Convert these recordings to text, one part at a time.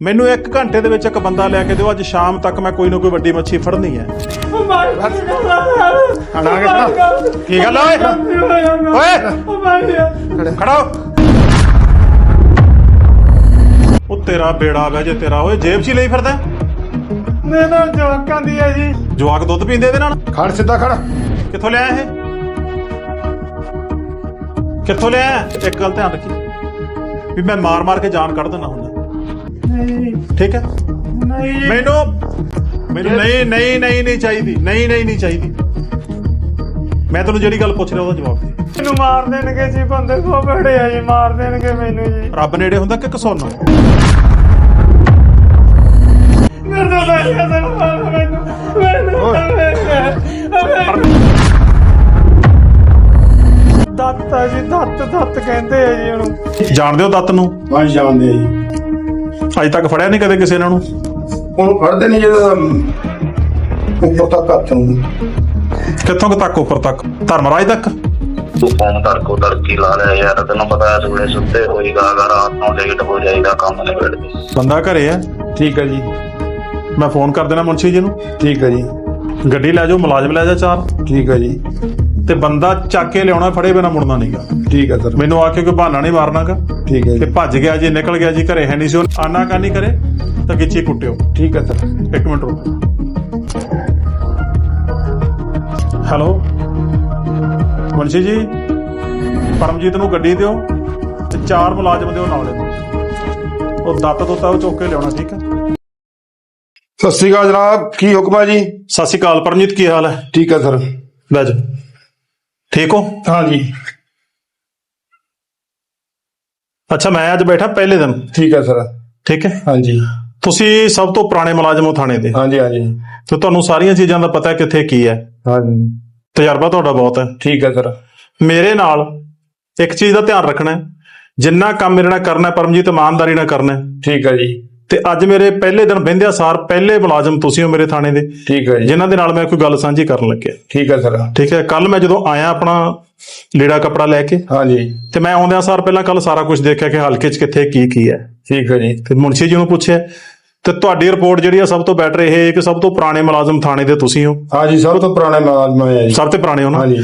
ਮੈਨੂੰ 1 ਘੰਟੇ ਦੇ ਵਿੱਚ ਇੱਕ ਬੰਦਾ ਲੈ ਕੇ ਦਿਓ ਅੱਜ ਸ਼ਾਮ ਤੱਕ ਮੈਂ ਕੋਈ ਨਾ ਕੋਈ ਵੱਡੀ ਮੱਛੀ ਫੜਨੀ ਹੈ। ਹਣਾ ਕੇ ਕੀ ਗੱਲ ਓਏ? ਓਏ। ਖੜਾ। ਉਹ ਤੇਰਾ ਬੇੜਾ ਵੈ ਜੇ ਤੇਰਾ। ਓਏ ਜੇਬ 'ਚ ਹੀ ਲਈ ਫਿਰਦਾ? ਮੇਰੇ ਨਾਲ ਜਵਾਕਾਂ ਦੀ ਹੈ ਜੀ। ਜਵਾਕ ਦੁੱਧ ਪੀਂਦੇ ਇਹਦੇ ਨਾਲ? ਖੜ ਸਿੱਧਾ ਖੜ। ਕਿੱਥੋਂ ਲਿਆ ਇਹ? ਕਿੱਥੋਂ ਲਿਆ? ਇੱਕ ਗੱਲ ਧਿਆਨ ਰੱਖੀ। ਵੀ ਮੈਂ ਮਾਰ ਮਾਰ ਕੇ ਜਾਨ ਕੱਢ ਦਿੰਦਾ ਹੁੰਦਾ। ਨਹੀਂ ਠੀਕ ਹੈ? ਨਹੀਂ। ਮੈਨੂੰ ਮੈਨੂੰ ਨਹੀਂ ਨਹੀਂ ਨਹੀਂ ਨਹੀਂ ਚਾਹੀਦੀ। ਨਹੀਂ ਨਹੀਂ ਨਹੀਂ ਚਾਹੀਦੀ। ਮੈਂ ਤੈਨੂੰ ਜਿਹੜੀ ਗੱਲ ਪੁੱਛ ਰਿਹਾ ਉਹਦਾ ਜਵਾਬ ਦੇ। ਮੈਨੂੰ ਮਾਰ ਦੇਣਗੇ ਜੀ ਬੰਦੇ ਕੋ ਬੜੇ ਆ ਜੀ ਮਾਰ ਦੇਣਗੇ ਮੈਨੂੰ ਜੀ। ਰੱਬ ਨੇੜੇ ਹੁੰਦਾ ਕਿ ਕਸੋਨਾ? ਮੇਰੇ ਤੋਂ ਪੈਸੇ ਦੇ ਮਾਰ ਮੈਨੂੰ। ਮੈਨੂੰ ਦੱਤ ਆ ਜੀ ਦੱਤ ਦੱਤ ਕਹਿੰਦੇ ਆ ਜੀ ਉਹਨੂੰ। ਜਾਣਦੇ ਹੋ ਦੱਤ ਨੂੰ? ਹਾਂਜੀ ਜਾਣਦੇ ਆ ਜੀ। ਅੱਜ ਤੱਕ ਫੜਿਆ ਨਹੀਂ ਕਦੇ ਕਿਸੇ ਇਹਨਾਂ ਨੂੰ ਹੁਣ ਫੜਦੇ ਨਹੀਂ ਜਦੋਂ ਉੱਪਰ ਤੱਕ ਹੱਥ ਨੂੰ ਕਿੱਥੋਂ ਕੁ ਤੱਕ ਉੱਪਰ ਤੱਕ? ਧਰਮਰਾਜ ਤੱਕ? ਤੂੰ ਫੋਨ ਤੜਕੋ ਤੜਕੀ ਲਾ ਲਿਆ ਯਾਰ ਤੈਨੂੰ ਪਤਾ ਹੈ ਸਵੇਰੇ ਸੁੱਤੇ ਹੋਈਦਾ ਅਗਰ ਰਾਤ ਨੂੰ ਲੇਟ ਹੋ ਜਾਈਦਾ ਕੰਮ ਨਹੀਂ ਵੇੜਦੇ ਬੰਦਾ ਘਰੇ ਆ? ਠੀਕ ਹੈ ਜੀ। ਮੈਂ ਫੋਨ ਕਰ ਦੇਣਾ ਮੁਨਸ਼ੀ ਜੀ ਨੂੰ। ਠੀਕ ਹੈ ਜੀ। ਗੱਡੀ ਲੈ ਜਾਓ ਮੁਲਾਜ਼ਮ ਲੈ ਜਾ ਚਾਰ। ਠੀਕ ਹੈ ਜੀ। ਤੇ ਬੰਦਾ ਚੱਕ ਕੇ ਲਿਆਉਣਾ ਫੜੇ ਬਿਨਾ ਮੁੜਨਾ ਨਹੀਂਗਾ ਠੀਕ ਹੈ ਸਰ। ਮੈਨੂੰ ਆ ਕੇ ਕੋਈ ਬਹਾਨਾ ਨਹੀਂ ਮਾਰਨਾਗਾ। ਠੀਕ ਹੈ ਤੇ ਜੀ ਭੱਜ ਗਿਆ ਜੀ ਨਿਕਲ ਗਿਆ ਜੀ ਘਰੇ ਹੈ ਨਹੀਂ ਸੀ ਉਹ। ਆਨਾ ਕਾਨੀ ਕਰੇ ਤਾਂ ਗਿੱਚੀ ਕੁੱਟਿਓ। ਠੀਕ ਹੈ ਸਰ। ਇੱਕ ਮਿੰਟ ਰੁਕੋ। ਹੈਲੋ? ਮੁਨਸ਼ੀ ਜੀ ਪਰਮਜੀਤ ਨੂੰ ਗੱਡੀ ਦਿਓ ਤੇ ਚਾਰ ਮੁਲਾਜ਼ਮ ਦਿਓ ਨਾਲ। ਇਹਨੂੰ। ਉਹ ਦੱਤ ਦੋਤਾ ਉਹ ਚੁੱਕ ਕੇ ਲਿਆਉਣਾ ਠੀਕ ਹੈ? ਸਤਿ ਸ਼੍ਰੀ ਅਕਾਲ ਜਨਾਬ ਕੀ ਹੁਕਮ ਹੈ ਜੀ? ਸਤਿ ਸ਼੍ਰੀ ਅਕਾਲ ਪਰਮਜੀਤ ਕੀ ਹਾਲ ਹੈ? ਠੀਕ ਹੈ ਸਰ। ਬਹਿ ਜਾ ਠੀਕ ਹੋ? ਹਾਂ ਜੀ। ਅੱਛਾ ਮੈਂ ਅੱਜ ਬੈਠਾ ਪਹਿਲੇ ਦਿਨ। ਠੀਕ ਹੈ ਸਰ। ਠੀਕ ਹੈ? ਹਾਂਜੀ। ਤੁਸੀਂ ਸਭ ਤੋਂ ਪੁਰਾਣੇ ਮੁਲਾਜ਼ਮ ਹੋ ਥਾਣੇ ਦੇ। ਹਾਂਜੀ ਹਾਂਜੀ। ਤੇ ਤੁਹਾਨੂੰ ਸਾਰੀਆਂ ਚੀਜ਼ਾਂ ਦਾ ਪਤਾ ਹੈ ਕਿੱਥੇ ਕੀ ਹੈ। ਹਾਂਜੀ। ਤਜਰਬਾ ਤੁਹਾਡਾ ਬਹੁਤ ਹੈ। ਠੀਕ ਹੈ ਸਰ। ਮੇਰੇ ਨਾਲ ਇੱਕ ਚੀਜ਼ ਦਾ ਧਿਆਨ ਰੱਖਣਾ ਹੈ। ਜਿੰਨਾ ਕੰਮ ਮੇਰੇ ਨਾਲ ਕਰਨਾ ਹੈ ਪਰਮਜੀਤ ਇਮਾਨਦਾਰੀ ਨਾਲ ਕਰਨਾ ਹੈ। ਠੀਕ ਹੈ ਜੀ। ਤੇ ਅੱਜ ਮੇਰੇ ਪਹਿਲੇ ਦਿਨ ਬਹਿੰਦਿਆ ਸਾਰ ਪਹਿਲੇ ਮੁਲਾਜ਼ਮ ਤੁਸੀਂ ਹੋ ਮੇਰੇ ਥਾਣੇ ਦੇ। ਠੀਕ ਹੈ ਜੀ। ਜਿਨ੍ਹਾਂ ਦੇ ਨਾਲ ਮੈਂ ਕੋਈ ਗੱਲ ਸਾਂਝੀ ਕਰਨ ਲੱਗਿਆ। ਠੀਕ ਹੈ ਸਰ। ਠੀਕ ਹੈ? ਕੱਲ ਮੈਂ ਜਦੋਂ ਆਇਆ ਆਪਣਾ ਲੀੜਾ ਕੱਪੜਾ ਲੈ ਕੇ? ਹਾਂਜੀ। ਤੇ ਮੈਂ ਆਉਂਦਿਆਂ ਸਾਰ ਪਹਿਲਾਂ ਕੱਲ ਸਾਰਾ ਕੁਝ ਦੇਖਿਆ ਕਿ ਹਲਕੇ 'ਚ ਕਿੱਥੇ ਕੀ ਕੀ ਹੈ। ਠੀਕ ਹੈ ਜੀ। ਤੇ ਮੁਨਸ਼ੀ ਜੀ ਨੂੰ ਪੁੱਛਿਆ ਤੇ ਤੁਹਾਡੀ ਰਿਪੋਰਟ ਜਿਹੜੀ ਆ ਸਭ ਤੋਂ ਬੈਟਰ ਇਹ ਹੈ ਕਿ ਸਭ ਤੋਂ ਪੁਰਾਣੇ ਮੁਲਾਜ਼ਮ ਥਾਣੇ ਦੇ ਤੁਸੀਂ ਹੋ? ਹਾਂਜੀ ਸਭ ਤੋਂ ਪੁਰਾਣੇ ਮੁਲਾਜ਼ਮ ਹੈ ਜੀ। ਸਭ ਤੋਂ ਪੁਰਾਣੇ ਹੋ ਨਾ? ਹਾਂਜੀ।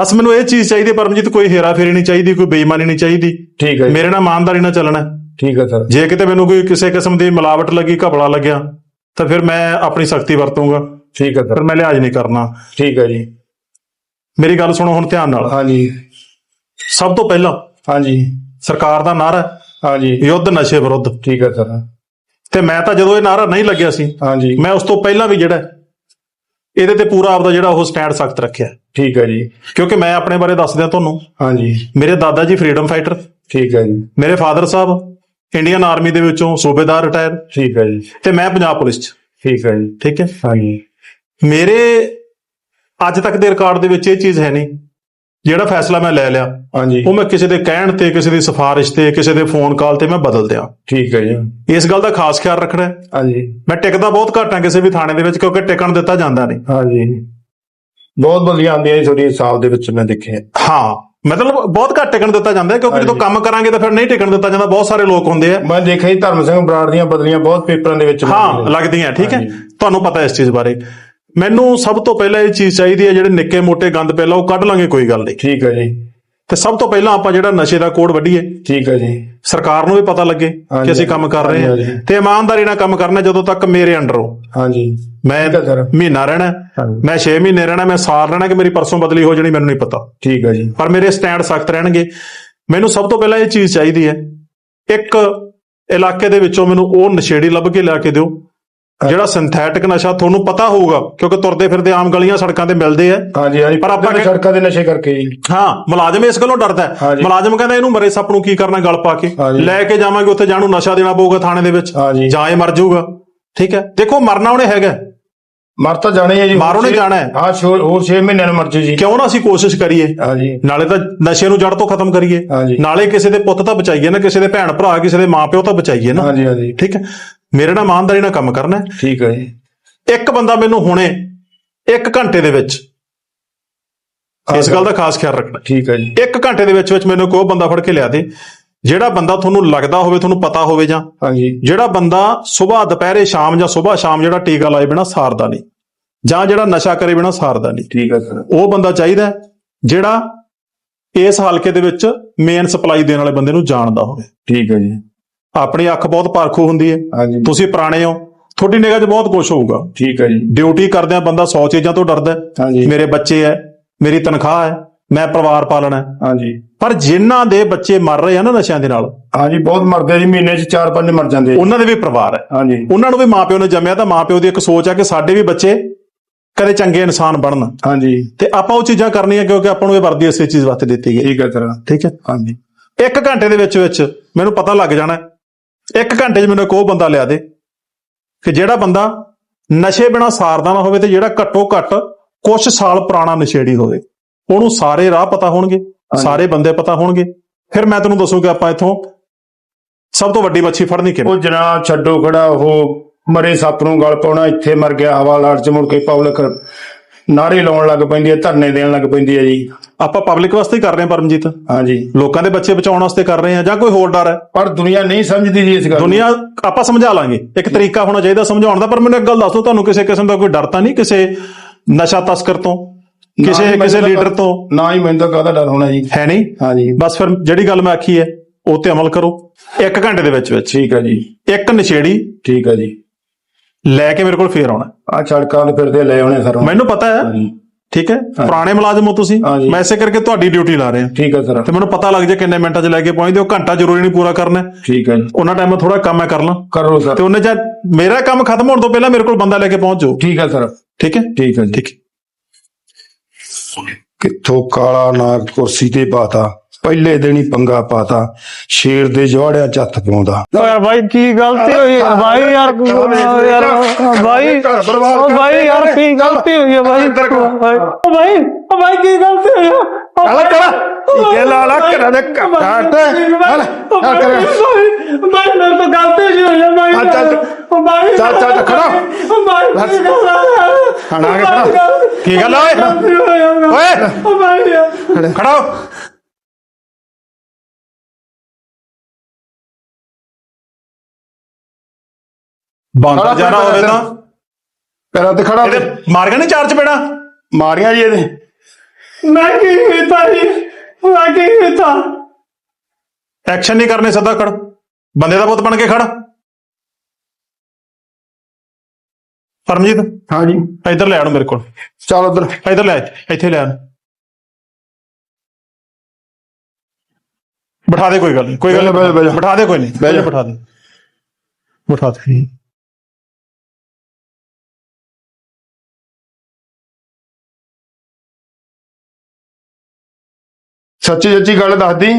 ਬਸ ਮੈਨੂੰ ਇਹ ਚੀਜ਼ ਚਾਹੀਦੀ ਹੈ ਪਰਮਜੀਤ ਕੋਈ ਹੇਰਾ ਫੇਰੀ ਨਹੀਂ ਚਾਹੀਦੀ ਕੋਈ ਬੇਈਮਾਨੀ ਨਹੀਂ ਚਾਹੀਦੀ। ਠੀਕ ਹੈ ਜੀ। ਮੇਰੇ ਨਾਲ ਇਮਾਨਦਾਰੀ ਨਾਲ ਚੱਲਣਾ। ਹੈ। ਠੀਕ ਹੈ ਸਰ। ਜੇ ਕਿਤੇ ਮੈਨੂੰ ਕੋਈ ਕਿਸੇ ਕਿਸਮ ਦੀ ਮਿਲਾਵਟ ਲੱਗੀ ਘਪਲਾ ਲੱਗਿਆ ਤਾਂ ਫਿਰ ਮੈਂ ਆਪਣੀ ਸਖਤੀ ਵਰਤੂੰਗਾ। ਠੀਕ ਹੈ ਫਿਰ ਸਰ ਮੈਂ ਲਿਹਾਜ਼ ਨਹੀਂ ਕਰਨਾ। ਠੀਕ ਹੈ ਜੀ। ਮੇਰੀ ਗੱਲ ਸੁਣੋ ਹੁਣ ਧਿਆਨ ਨਾਲ। ਹਾਂਜੀ। ਸਭ ਤੋਂ ਪਹਿਲਾਂ ਹਾਂਜੀ। ਸਰਕਾਰ ਦਾ ਨਾਰਾ ਹੈ, ਹਾਂਜੀ। ਯੁੱਧ ਨਸ਼ੇ ਵਿਰੁੱਧ। ਠੀਕ ਹੈ ਸਰ। ਤੇ ਮੈਂ ਤਾਂ ਜਦੋਂ ਇਹ ਨਾਰਾ ਨਹੀਂ ਲੱਗਿਆ ਸੀ ਹਾਂਜੀ। ਮੈਂ ਉਸ ਤੋਂ ਪਹਿਲਾਂ ਵੀ ਜਿਹੜਾ ਹੈ, ਇਹਦੇ ਤੇ ਪੂਰਾ ਆਪਦਾ ਜਿਹੜਾ ਉਹ ਸਟੈਂਡ ਸਖਤ ਰੱਖਿਆ। ਠੀਕ ਹੈ ਜੀ। ਕਿਉਂਕਿ ਮੈਂ ਆਪਣੇ ਬਾਰੇ ਦੱਸ ਦਿਆਂ ਤੁਹਾਨੂੰ ਹਾਂਜੀ। ਮੇਰੇ ਦਾਦਾ ਜੀ ਫਰੀडम ਫਾਈਟਰ ਠੀਕ ਹੈ ਜੀ। ਮੇਰੇ ਫਾਦਰ ਸਾਹਿਬ ਇੰਡੀਅਨ ਆਰਮੀ ਦੇ ਵਿੱਚੋਂ ਸੂਬੇਦਾਰ ਰਿਟਾਇਰ। ਠੀਕ ਹੈ ਜੀ। ਤੇ ਮੈਂ ਪੰਜਾਬ ਪੁਲਿਸ 'ਚ। ਠੀਕ ਹੈ ਜੀ। ਠੀਕ ਹੈ? ਹਾਂਜੀ। ਮੇਰੇ ਅੱਜ ਤੱਕ ਦੇ ਰਿਕਾਰਡ ਦੇ ਵਿੱਚ ਇਹ ਚੀਜ਼ ਹੈ ਨਹੀਂ। ਜਿਹੜਾ ਫੈਸਲਾ ਮੈਂ ਲੈ ਲਿਆ ਹਾਂਜੀ। ਉਹ ਮੈਂ ਕਿਸੇ ਦੇ ਕਹਿਣ ਤੇ ਕਿਸੇ ਦੀ ਸਿਫਾਰਿਸ਼ ਤੇ ਕਿਸੇ ਦੇ ਫੋਨ ਕਾਲ ਤੇ ਮੈਂ ਬਦਲ ਦਿਆਂ। ਠੀਕ ਹੈ ਜੀ। ਇਸ ਗੱਲ ਦਾ ਖਾਸ ਖਿਆਲ ਰੱਖਣਾ ਹੈ। ਹਾਂਜੀ। ਮੈਂ ਟਿਕਦਾ ਬਹੁਤ ਘੱਟ ਹਾਂ ਕਿਸੇ ਵੀ ਥਾਣੇ ਦੇ ਵਿੱਚ ਕਿਉਂਕਿ ਟਿਕਣ ਦਿੱਤਾ ਜਾਂਦਾ ਨਹੀਂ। ਹਾਂਜੀ। ਬਹੁਤ ਵਧੀਆ ਆਉਂਦੀਆਂ ਜੀ ਤੁਹਾਡੀ ਹਿਸਾਬ ਦੇ ਵਿੱਚ ਮੈਂ ਦੇਖਿਆ। ਹਾਂ ਮਤਲਬ ਬਹੁਤ ਘੱਟ ਟਿਕਣ ਦਿੱਤਾ ਜਾਂਦਾ ਕਿਉਂਕਿ ਜਦੋਂ। ਕੰਮ ਕਰਾਂਗੇ ਤਾਂ ਫਿਰ ਨਹੀਂ ਟਿਕਣ ਦਿੱਤਾ ਜਾਂਦਾ ਬਹੁਤ ਸਾਰੇ ਲੋਕ ਹੁੰਦੇ ਆ। ਮੈਂ ਦੇਖਿਆ ਜੀ ਧਰਮ ਸਿੰਘ ਬਰਾੜ ਦੀਆਂ ਬਦਲੀਆਂ ਬਹੁਤ ਪੇਪਰਾਂ ਦੇ ਵਿੱਚ ਹਾਂ ਲੱਗਦੀਆਂ। ਠੀਕ ਹੈ। ਤੁਹਾਨੂੰ ਪਤਾ ਇਸ ਚੀਜ਼ ਬਾਰੇ। ਮੈਨੂੰ ਸਭ ਤੋਂ ਪਹਿਲਾਂ ਇਹ ਚੀਜ਼ ਚਾਹੀਦੀ ਹੈ ਜਿਹੜੇ ਨਿੱਕੇ ਮੋਟੇ ਗੰਦ ਪਹਿਲਾਂ ਉਹ ਕੱਢ ਲਾਂਗੇ ਕੋਈ ਗੱਲ ਨਹੀਂ। ਠੀਕ ਹੈ ਜੀ। ਤੇ ਸਭ ਤੋਂ ਪਹਿਲਾਂ ਆਪਾਂ ਜਿਹੜਾ ਨਸ਼ੇ ਦਾ ਕੋਡ ਵੱਢੀਏ ਠੀਕ ਹੈ ਜੀ। ਸਰਕਾਰ ਨੂੰ ਵੀ ਪਤਾ ਲੱਗੇ ਕਿ ਅਸੀਂ ਕੰਮ ਕਰ ਰਹੇ ਹਾਂ। ਤੇ ਇਮਾਨਦਾਰੀ ਨਾਲ ਕੰਮ ਕਰਨਾ ਜਦੋਂ ਤੱਕ ਮੇਰੇ ਅੰਡਰ ਹੋ। ਹਾਂਜੀ। ਮੈਂ। ਮਹੀਨਾ ਰਹਿਣਾ। ਮੈਂ 6 ਮਹੀਨੇ ਰਹਿਣਾ ਮੈਂ ਸਾਲ ਰਹਿਣਾ ਕਿ ਮੇਰੀ ਪਰਸੋਂ ਬਦਲੀ ਹੋ ਜਾਣੀ ਮੈਨੂੰ ਨਹੀਂ ਪਤਾ। ਠੀਕ ਹੈ ਜੀ। ਪਰ ਮੇਰੇ ਸਟੈਂਡ ਸਖਤ ਰਹਿਣਗੇ। ਮੈਨੂੰ ਸਭ ਤੋਂ ਪਹਿਲਾਂ ਇਹ ਚੀਜ਼ ਚਾਹੀਦੀ ਹੈ ਇੱਕ ਇਲਾਕੇ ਦੇ ਵਿੱਚੋਂ ਮੈਨੂੰ ਉਹ ਨਸ਼ੇੜੀ ਲੱਭ ਕੇ ਲਿਆ ਕੇ ਦਿਓ ਜਿਹੜਾ ਸਿੰਥੈਟਿਕ ਨਸ਼ਾ ਤੁਹਾਨੂੰ ਪਤਾ ਹੋਊਗਾ ਕਿਉਂਕਿ ਤੁਰਦੇ ਫਿਰਦੇ ਆਮ ਗਲੀਆਂ ਸੜਕਾਂ ਤੇ ਮਿਲਦੇ ਆ। ਹਾਂਜੀ ਹਾਂਜੀ ਪਰ ਆਪਾਂ ਸੜਕਾਂ ਦੇ ਨਸ਼ੇ ਕਰਕੇ ਜੀ। ਹਾਂ ਮੁਲਾਜ਼ਮ ਇਸ ਗੱਲੋਂ ਡਰਦਾ ਹੈ। ਮੁਲਾਜ਼ਮ ਕਹਿੰਦਾ ਇਹਨੂੰ ਮਰੇ ਸੱਪ ਨੂੰ ਕੀ ਕਰਨਾ ਗਲ ਪਾ ਕੇ। ਲੈ ਕੇ ਜਾਵਾਂਗੇ ਉੱਥੇ ਜਾਣੂ ਨਸ਼ਾ ਦੇਣਾ ਪਊਗਾ ਥਾਣੇ ਦੇ ਵਿੱਚ। ਜਾਂ ਇਹ ਮਰ ਜਾਊਗਾ। ਠੀਕ ਹੈ? ਦੇਖੋ ਮਰਨਾ ਉਹਨੇ ਹੈਗਾ। ਮਰ ਤਾਂ ਜਾਣਾ ਹੀ ਹੈ ਜੀ। ਮਾਰੋ ਨੇ ਜਾਣਾ ਹੈ। ਹਾਂ ਹੋਰ 6 ਮਹੀਨਿਆਂ ਨੂੰ ਮਰ ਜੂ ਜੀ। ਕਿਉਂ ਨਾ ਅਸੀਂ ਕੋਸ਼ਿਸ਼ ਕਰੀਏ। ਹਾਂਜੀ। ਨਾਲੇ ਤਾਂ ਨਸ਼ੇ ਨੂੰ ਜੜ ਤੋਂ ਖਤਮ ਕਰੀਏ। ਨਾਲੇ ਕਿਸੇ ਦੇ ਪੁੱਤ ਤਾਂ ਬਚਾਈਏ ਨਾ ਕਿਸੇ ਦੇ ਭੈਣ ਭਰਾ ਕਿਸੇ ਦੇ ਮਾਪਿਓ ਤਾਂ ਬਚਾਈਏ ਨਾ। ਹਾਂਜੀ ਹਾਂਜੀ। ਠੀਕ ਹੈ? ਮੇਰੇ ਨਾਲ ਇਮਾਨਦਾਰੀ ਨਾਲ ਕੰਮ ਕਰਨਾ ਹੈ। ਠੀਕ ਹੈ ਜੀ। ਇੱਕ ਬੰਦਾ ਮੈਨੂੰ ਹੁਣੇ ਇੱਕ ਘੰਟੇ ਦੇ ਵਿੱਚ ਇਸ ਗੱਲ ਦਾ ਖਾਸ ਖਿਆਲ ਰੱਖਣਾ ਠੀਕ ਹੈ ਜੀ। ਇੱਕ ਘੰਟੇ ਦੇ ਵਿੱਚ ਵਿੱਚ ਮੈਨੂੰ ਕੋਈ ਬੰਦਾ ਫੜ ਕੇ ਲਿਆ ਦੇ ਜਿਹੜਾ ਬੰਦਾ ਤੁਹਾਨੂੰ ਲੱਗਦਾ ਹੋਵੇ ਤੁਹਾਨੂੰ ਪਤਾ ਹੋਵੇ ਜਾਂ ਹਾਂਜੀ। ਜਿਹੜਾ ਬੰਦਾ ਸਵੇਰ ਦੁਪਹਿਰੇ ਸ਼ਾਮ ਜਾਂ ਸਵੇਰ ਸ਼ਾਮ ਜਿਹੜਾ ਟੀਕਾ ਲਾਏ ਬਿਨਾ ਸਾਰਦਾ ਨਹੀਂ ਜਾਂ ਜਿਹੜਾ ਨਸ਼ਾ ਕਰੇ ਬਿਨਾ ਸਾਰਦਾ ਨਹੀਂ ਠੀਕ ਹੈ ਸਰ। ਉਹ ਬੰਦਾ ਚਾਹੀਦਾ ਹੈ ਜਿਹੜਾ ਇਸ ਹਲਕੇ ਦੇ ਵਿੱਚ ਮੇਨ ਸਪਲਾਈ ਦੇਣ ਵਾਲੇ ਬੰਦੇ ਨੂੰ ਜਾਣਦਾ ਹੋਵੇ। ਠੀਕ ਹੈ ਜੀ। ਆਪਣੀ ਅੱਖ ਬਹੁਤ ਪਰਖੂ ਹੁੰਦੀ ਹੈ। ਹਾਂਜੀ। ਤੁਸੀਂ ਪੁਰਾਣੇ ਹੋ। ਤੁਹਾਡੀ ਨਿਗਾਹ 'ਚ ਬਹੁਤ ਕੁਝ ਹੋਊਗਾ। ਠੀਕ ਹੈ ਜੀ। ਡਿਊਟੀ ਕਰਦਿਆਂ ਬੰਦਾ 100 ਚੀਜ਼ਾਂ ਤੋਂ ਡਰਦਾ ਹੈ। ਹਾਂਜੀ। ਮੇਰੇ ਬੱਚੇ ਹੈ ਮੇਰੀ ਤਨਖਾਹ ਹੈ ਮੈਂ ਪਰਿਵਾਰ ਪਾਲਣਾ ਹੈ। ਹਾਂਜੀ। ਪਰ ਜਿਨ੍ਹਾਂ ਦੇ ਬੱਚੇ ਮਰ ਰਹੇ ਆ ਨਾ ਨਸ਼ਿਆਂ ਦੇ ਨਾਲ ਹਾਂਜੀ ਬਹੁਤ ਮਰਦੇ ਜੀ ਮਹੀਨੇ 'ਚ 4-5 ਮਰ ਜਾਂਦੇ ਜੀ। ਉਹਨਾਂ ਦੇ ਵੀ ਪਰਿਵਾਰ ਹੈ। ਹਾਂਜੀ। ਉਹਨਾਂ ਨੂੰ ਵੀ ਮਾਪਿਓ ਨੇ ਜੰਮਿਆ ਤਾਂ ਮਾਪਿਓ ਦੀ ਇੱਕ ਸੋਚ ਹੈ ਕਿ ਸਾਡੇ ਵੀ ਬੱਚੇ ਕਦੇ ਚੰਗੇ ਇਨਸਾਨ ਬਣਨ। ਹਾਂਜੀ। ਤੇ ਆਪਾਂ ਉਹ ਚੀਜ਼ਾਂ ਕਰਨੀਆਂ ਕਿਉਂਕਿ ਆਪਾਂ ਨੂੰ ਇਹ ਵਰਦੀ ਇਸੇ ਚੀਜ਼ ਵਾਸਤੇ ਦਿੱਤੀ ਗਈ ਠੀਕ ਹੈ ਸਰ। ਠੀਕ ਹੈ? ਹਾਂਜੀ। ਇੱਕ ਘੰਟੇ ਦੇ ਵਿੱਚ ਵਿੱਚ ਮੈਨੂੰ ਪਤਾ ਲੱਗ ਜਾਣਾ ਹੈ। ਇੱਕ ਘੰਟੇ 'ਚ ਮੈਨੂੰ ਇੱਕ ਉਹ ਬੰਦਾ ਲਿਆ ਦੇ ਕਿ ਜਿਹੜਾ ਬੰਦਾ ਨਸ਼ੇ ਬਿਨਾ ਸਾਰਦਾ ਨਾ ਹੋਵੇ ਤੇ ਜਿਹੜਾ ਘੱਟੋ ਘੱਟ ਕੁਝ ਸਾਲ ਪੁਰਾਣਾ ਨਸ਼ੇੜੀ ਹੋਵੇ। ਉਹਨੂੰ ਸਾਰੇ ਰਾਹ ਪਤਾ ਹੋਣਗੇ ਸਾਰੇ ਬੰਦੇ ਪਤਾ ਹੋਣਗੇ। ਫਿਰ ਮੈਂ ਤੈਨੂੰ ਦੱਸੂਗਾ ਆਪਾਂ ਇੱਥੋਂ ਸਭ ਤੋਂ ਵੱਡੀ ਮੱਛੀ ਫੜਨੀ ਕਿਵੇਂ? ਉਹ ਜਨਾਬ ਛੱਡੋ ਖੜਾ ਉਹ ਮਰੇ ਸੱਪ ਨੂੰ ਗਲ ਪਾਉਣਾ ਇੱਥੇ ਮਰ ਗਿਆ ਹਵਾ ਲਾਟ ਚ ਮੁੜ ਕੇ ਪਬਲਿਕ ਨਾਰੇ ਲਾਉਣ ਲੱਗ ਪੈਂਦੀ ਹੈ ਧਰਨੇ ਦੇਣ ਲੱਗ ਪੈਂਦੀ ਹੈ ਜੀ। ਆਪਾਂ ਪਬਲਿਕ ਵਾਸਤੇ ਹੀ ਕਰ ਰਹੇ ਹਾਂ ਪਰਮਜੀਤ। ਹਾਂਜੀ। ਲੋਕਾਂ ਦੇ ਬੱਚੇ ਬਚਾਉਣ ਵਾਸਤੇ ਕਰ ਰਹੇ ਹਾਂ ਜਾਂ ਕੋਈ ਹੋਰ ਡਰ ਹੈ? ਪਰ ਦੁਨੀਆ ਨਹੀਂ ਸਮਝਦੀ ਜੀ ਇਸ ਗੱਲ ਨੂੰ। ਦੁਨੀਆ ਆਪਾਂ ਸਮਝਾ ਲਾਂਗੇ। ਇੱਕ ਤਰੀਕਾ ਹੋਣਾ ਚਾਹੀਦਾ ਸਮਝਾਉਣ ਦਾ ਪਰ ਮੈਨੂੰ ਇੱਕ ਗੱਲ ਦੱਸ ਤੁਹਾਨੂੰ ਕਿਸੇ ਕਿਸਮ ਦਾ ਕੋਈ ਡਰ ਤਾਂ ਨਹੀਂ ਕਿਸੇ ਨਸ਼ਾ ਤਸਕਰ ਤੋਂ? ਨਾ ਕਿਸੇ ਮੈਨੂੰ ਕਿਸੇ ਤਾਂ- ਲੀਡਰ ਤੋਂ? ਨਾ ਹੀ ਮੈਨੂੰ ਤਾਂ ਕਾਹਦਾ ਡਰ ਹੋਣਾ ਜੀ। ਹੈ ਨਹੀਂ? ਹਾਂਜੀ। ਬਸ ਫਿਰ ਜਿਹੜੀ ਗੱਲ ਮੈਂ ਆਖੀ ਹੈ ਉਹ ਤੇ ਅਮਲ ਕਰੋ। ਇੱਕ ਘੰਟੇ ਦੇ ਵਿੱਚ। ਵਿੱਚ ਠੀਕ ਹੈ ਜੀ। ਇੱਕ ਨਸ਼ੇੜੀ ਠੀਕ ਹੈ ਜੀ। ਲੈ ਕੇ ਮੇਰੇ ਕੋਲ ਫੇਰ ਆਉਣਾ। ਆ ਛੜਕਾਂ ਤੇ ਫਿਰਦੇ ਲੈ ਆਉਣੇ ਸਰ ਮੈਨੂੰ ਪਤਾ ਹੈ ਹਾਂਜੀ। ਠੀਕ ਹੈ? ਪੁਰਾਣੇ ਮੁਲਾਜ਼ਮ ਹੋ ਤੁਸੀਂ। ਮੈਂ ਇਸੇ ਕਰਕੇ ਤੁਹਾਡੀ ਡਿਊਟੀ ਲਾ ਰਿਹਾ। ਠੀਕ ਹੈ ਸਰ। ਤੇ ਮੈਨੂੰ ਪਤਾ ਲੱਗ ਜਾ ਕਿੰਨੇ ਮਿੰਟਾਂ 'ਚ ਲੈ ਕੇ ਪਹੁੰਚਦੇ ਹੋ ਘੰਟਾ ਜ਼ਰੂਰੀ ਨਹੀਂ ਪੂਰਾ ਕਰਨਾ। ਠੀਕ ਹੈ ਜੀ। ਉਹਨਾਂ ਟਾਈਮ ਥੋੜਾ ਕੰਮ ਮੈਂ ਕਰ ਲਾਂ। ਕਰੋ ਸਰ। ਤੇ ਉਹਨੇ ਜਦ ਮੇਰਾ ਕੰਮ ਖਤਮ ਹੋਣ ਤੋਂ ਪਹਿਲਾਂ ਮੇਰੇ ਕੋਲ ਬੰਦਾ ਲੈ ਕੇ ਪਹੁੰਚ ਜਾਓ। ਠੀਕ ਹੈ ਸਰ। ਠੀਕ ਹੈ? ਠੀਕ ਹੈ ਜੀ। ਠੀਕ ਕਿੱਥੋਂ ਕਾਲਾ ਨਾਗ ਕੁਰਸੀ ਤੇ ਪਾਤਾ? ਪਹਿਲੇ ਦਿਨ ਹੀ ਪੰਗਾ ਪਾਤਾ ਸ਼ੇਰ ਦੇ ਜਵਾੜਿਆਂ ਚ ਹੱਥ ਪਾਉਂਦਾ। ਯਾਰ ਭਾਈ ਕੀ ਗਲਤੀ ਹੋਈ ਹੈ? ਭਾਈ ਯਾਰ ਯਾਰ ਭਾਈ ਉਹ ਭਾਈ ਯਾਰ ਕੀ ਗਲਤੀ ਹੋਈ ਹੈ ਭਾਈ ਭਾਈ ਉਹ ਭਾਈ ਉਹ ਭਾਈ ਕੀ ਗਲਤੀ ਹੋਈ ਹੈ? ਚੱਲ ਚੱਲ। ਟੀਕੇ ਲਾ ਲਾ ਘਰਾਂ ਦੇ ਕੱਟ ਚੱਲ ਚੱਲ ਕਰ ਭਾਈ ਮੇਰੇ ਤੋਂ ਗਲਤੀ ਹੋਈ ਹੈ ਚੱਲ। ਉਹ ਭਾਈ ਚੱਲ, ਚੱਲ, ਖੜਾ। ਉਹ ਗੱਲ ਹੈ? ਖੜਾ ਕੇ ਖੜਾ। ਕੀ ਗੱਲ ਓਏ? ਓਏ। ਉਹ ਭਾਈ ਯਾਰ। ਖੜਾ। ਬਾਂਦਰ ਜਾਣਾ ਹੋਵੇ ਤਾਂ। ਪੈਰਾਂ ਤੇ ਖੜਾ। ਇਹਦੇ ਮਾਰ ਕੇ ਨਹੀਂ ਚਾਰ ਚਪੇੜਾ? ਮਾਰੀਆਂ ਜੀ ਇਹਦੇ। ਮੈਂ ਕੀ ਕੀਤਾ ਜੀ? ਮੈਂ ਕੀ ਕੀਤਾ? ਐਕਸ਼ਨ ਨਹੀਂ ਕਰਨੇ ਸਦਾ ਖੜ ਬੰਦੇ ਦਾ ਪੁੱਤ ਬਣ ਕੇ ਖੜ ਪਰਮਜੀਤ ਹਾਂ ਜੀ। ਇੱਧਰ ਲੈ ਆਣ ਮੇਰੇ ਕੋਲ। ਚੱਲ ਉਧਰ। ਇੱਧਰ ਲੈ ਇੱਥੇ ਲੈ ਆਣ ਬਿਠਾ ਦੇ ਕੋਈ ਗੱਲ ਨਹੀਂ ਕੋਈ ਗੱਲ। ਨਹੀਂ ਬਿਠਾ ਦੇ ਕੋਈ ਨਹੀਂ ਬਹਿ ਜਾ। ਬਿਠਾ ਦੇ। ਬਿਠਾ ਦੇ। ਸੱਚੀ ਸੱਚੀ ਗੱਲ ਦੱਸਦੀ।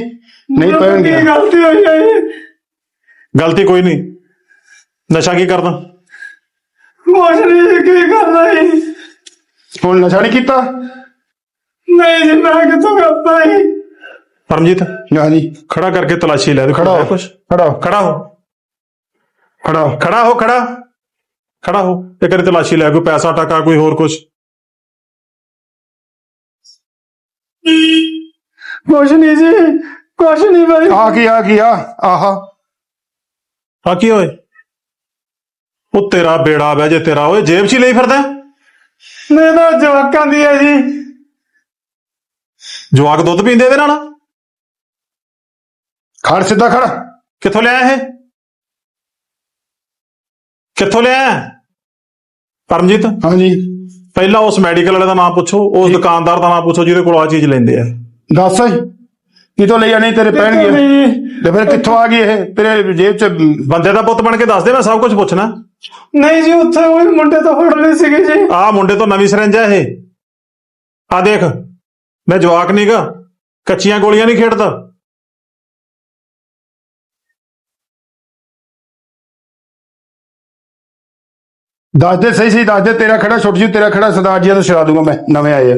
ਨਹੀਂ ਪੈਣਗੇ ਕੀ ਗਲਤੀ ਹੋਈ ਹੈ ਗਲਤੀ ਕੋਈ ਨਹੀਂ। ਨਸ਼ਾ ਕੀ ਕਰਦਾ ਕੁਛ ਨਹੀਂ ਕੀ ਕਰਨਾ ਜੀ? ਹੁਣ ਨਸ਼ਾ ਨਹੀਂ ਕੀਤਾ? ਨਹੀਂ ਜੀ ਮੈਂ ਕਿੱਥੋਂ ਕਰਤਾ ਜੀ? ਪਰਮਜੀਤ ਹਾਂ ਜੀ ਖੜਾ ਕਰਕੇ ਤਲਾਸ਼ੀ ਲੈ ਦੇ ਖੜਾ ਹੋ। ਕੁਛ। ਖੜਾ ਹੋ। ਖੜਾ ਹੋ। ਖੜਾ ਹੋ। ਖੜਾ ਹੋ ਖੜਾ। ਖੜਾ ਹੋ। ਤੇ ਕਰੇ ਤਲਾਸ਼ੀ ਲੈ ਕੋਈ ਪੈਸਾ ਟਕਾ ਕੋਈ ਹੋਰ ਕੁਛ? ਕੁਛ ਨਹੀਂ ਜੀ ਕੁਛ ਨਹੀਂ ਭਾਈ ਆ ਕੀ ਆ ਕੀ ਆ ਆਹਾ। ਆ ਕੀ ਹੋਏ ਉਹ ਤੇਰਾ ਬੇੜਾ ਵੈ ਜੇ ਤੇਰਾ। ਓਏ ਜੇਬ 'ਚ ਹੀ ਲਈ ਫਿਰਦਾ? ਮੈਂ ਤਾਂ ਜਵਾਕਾਂ ਦੀ ਹੈ ਜੀ। ਜਵਾਕ ਦੁੱਧ ਪੀਂਦੇ ਇਹਦੇ ਨਾਲ? ਖੜ ਸਿੱਧਾ ਖੜ। ਕਿੱਥੋਂ ਲਿਆ ਇਹ? ਕਿੱਥੋਂ ਲਿਆ? ਪਰਮਜੀਤ? ਹਾਂ ਜੀ ਪਹਿਲਾਂ ਉਸ ਮੈਡੀਕਲ ਵਾਲੇ ਦਾ ਨਾਮ ਪੁੱਛੋ ਉਸ ਦੁਕਾਨਦਾਰ ਦਾ ਨਾਮ ਪੁੱਛੋ ਜਿਹਦੇ ਕੋਲ ਆ ਚੀਜ਼ ਲੈਂਦੇ ਆ। ਦੱਸ ਕਿਤੋਂ ਲਈ ਨਹੀਂ ਤੇਰੇ ਪੈਣਗੇ? ਤੇ ਫਿਰ ਕਿੱਥੋਂ ਆ ਗਈ ਇਹ? ਤੇਰੇ ਜੇਬ ਚ ਬੰਦੇ ਦਾ ਪੁੱਤ ਬਣ ਕੇ ਦੱਸ ਦੇ ਮੈਂ ਸਭ ਕੁਝ ਪੁੱਛਣਾ। ਨਹੀਂ ਜੀ ਉੱਥੇ ਉਹ ਮੁੰਡੇ ਤਾਂ ਫੜ ਲਏ ਸੀਗੇ ਜੀ। ਆਹ ਮੁੰਡੇ ਤੋਂ ਨਵੀਂ ਸਰੰਜ ਆ ਇਹ। ਆ ਦੇਖ ਮੈਂ ਜਵਾਕ ਨਹੀਂਗਾ ਕੱਚੀਆਂ ਗੋਲੀਆਂ ਨਹੀਂ ਖੇਡਦਾ। ਦੱਸ ਦੇ ਸਹੀ ਸਹੀ ਦੱਸ ਦੇ ਤੇਰਾ ਖੜਾ ਛੁੱਟ ਜੂ ਤੇਰਾ ਖੜਾ ਸਰਦਾਰ ਜੀ ਤੋਂ ਛੁਡਾ ਦੂੰਗਾ ਮੈਂ ਨਵੇਂ ਆਏ ਆ।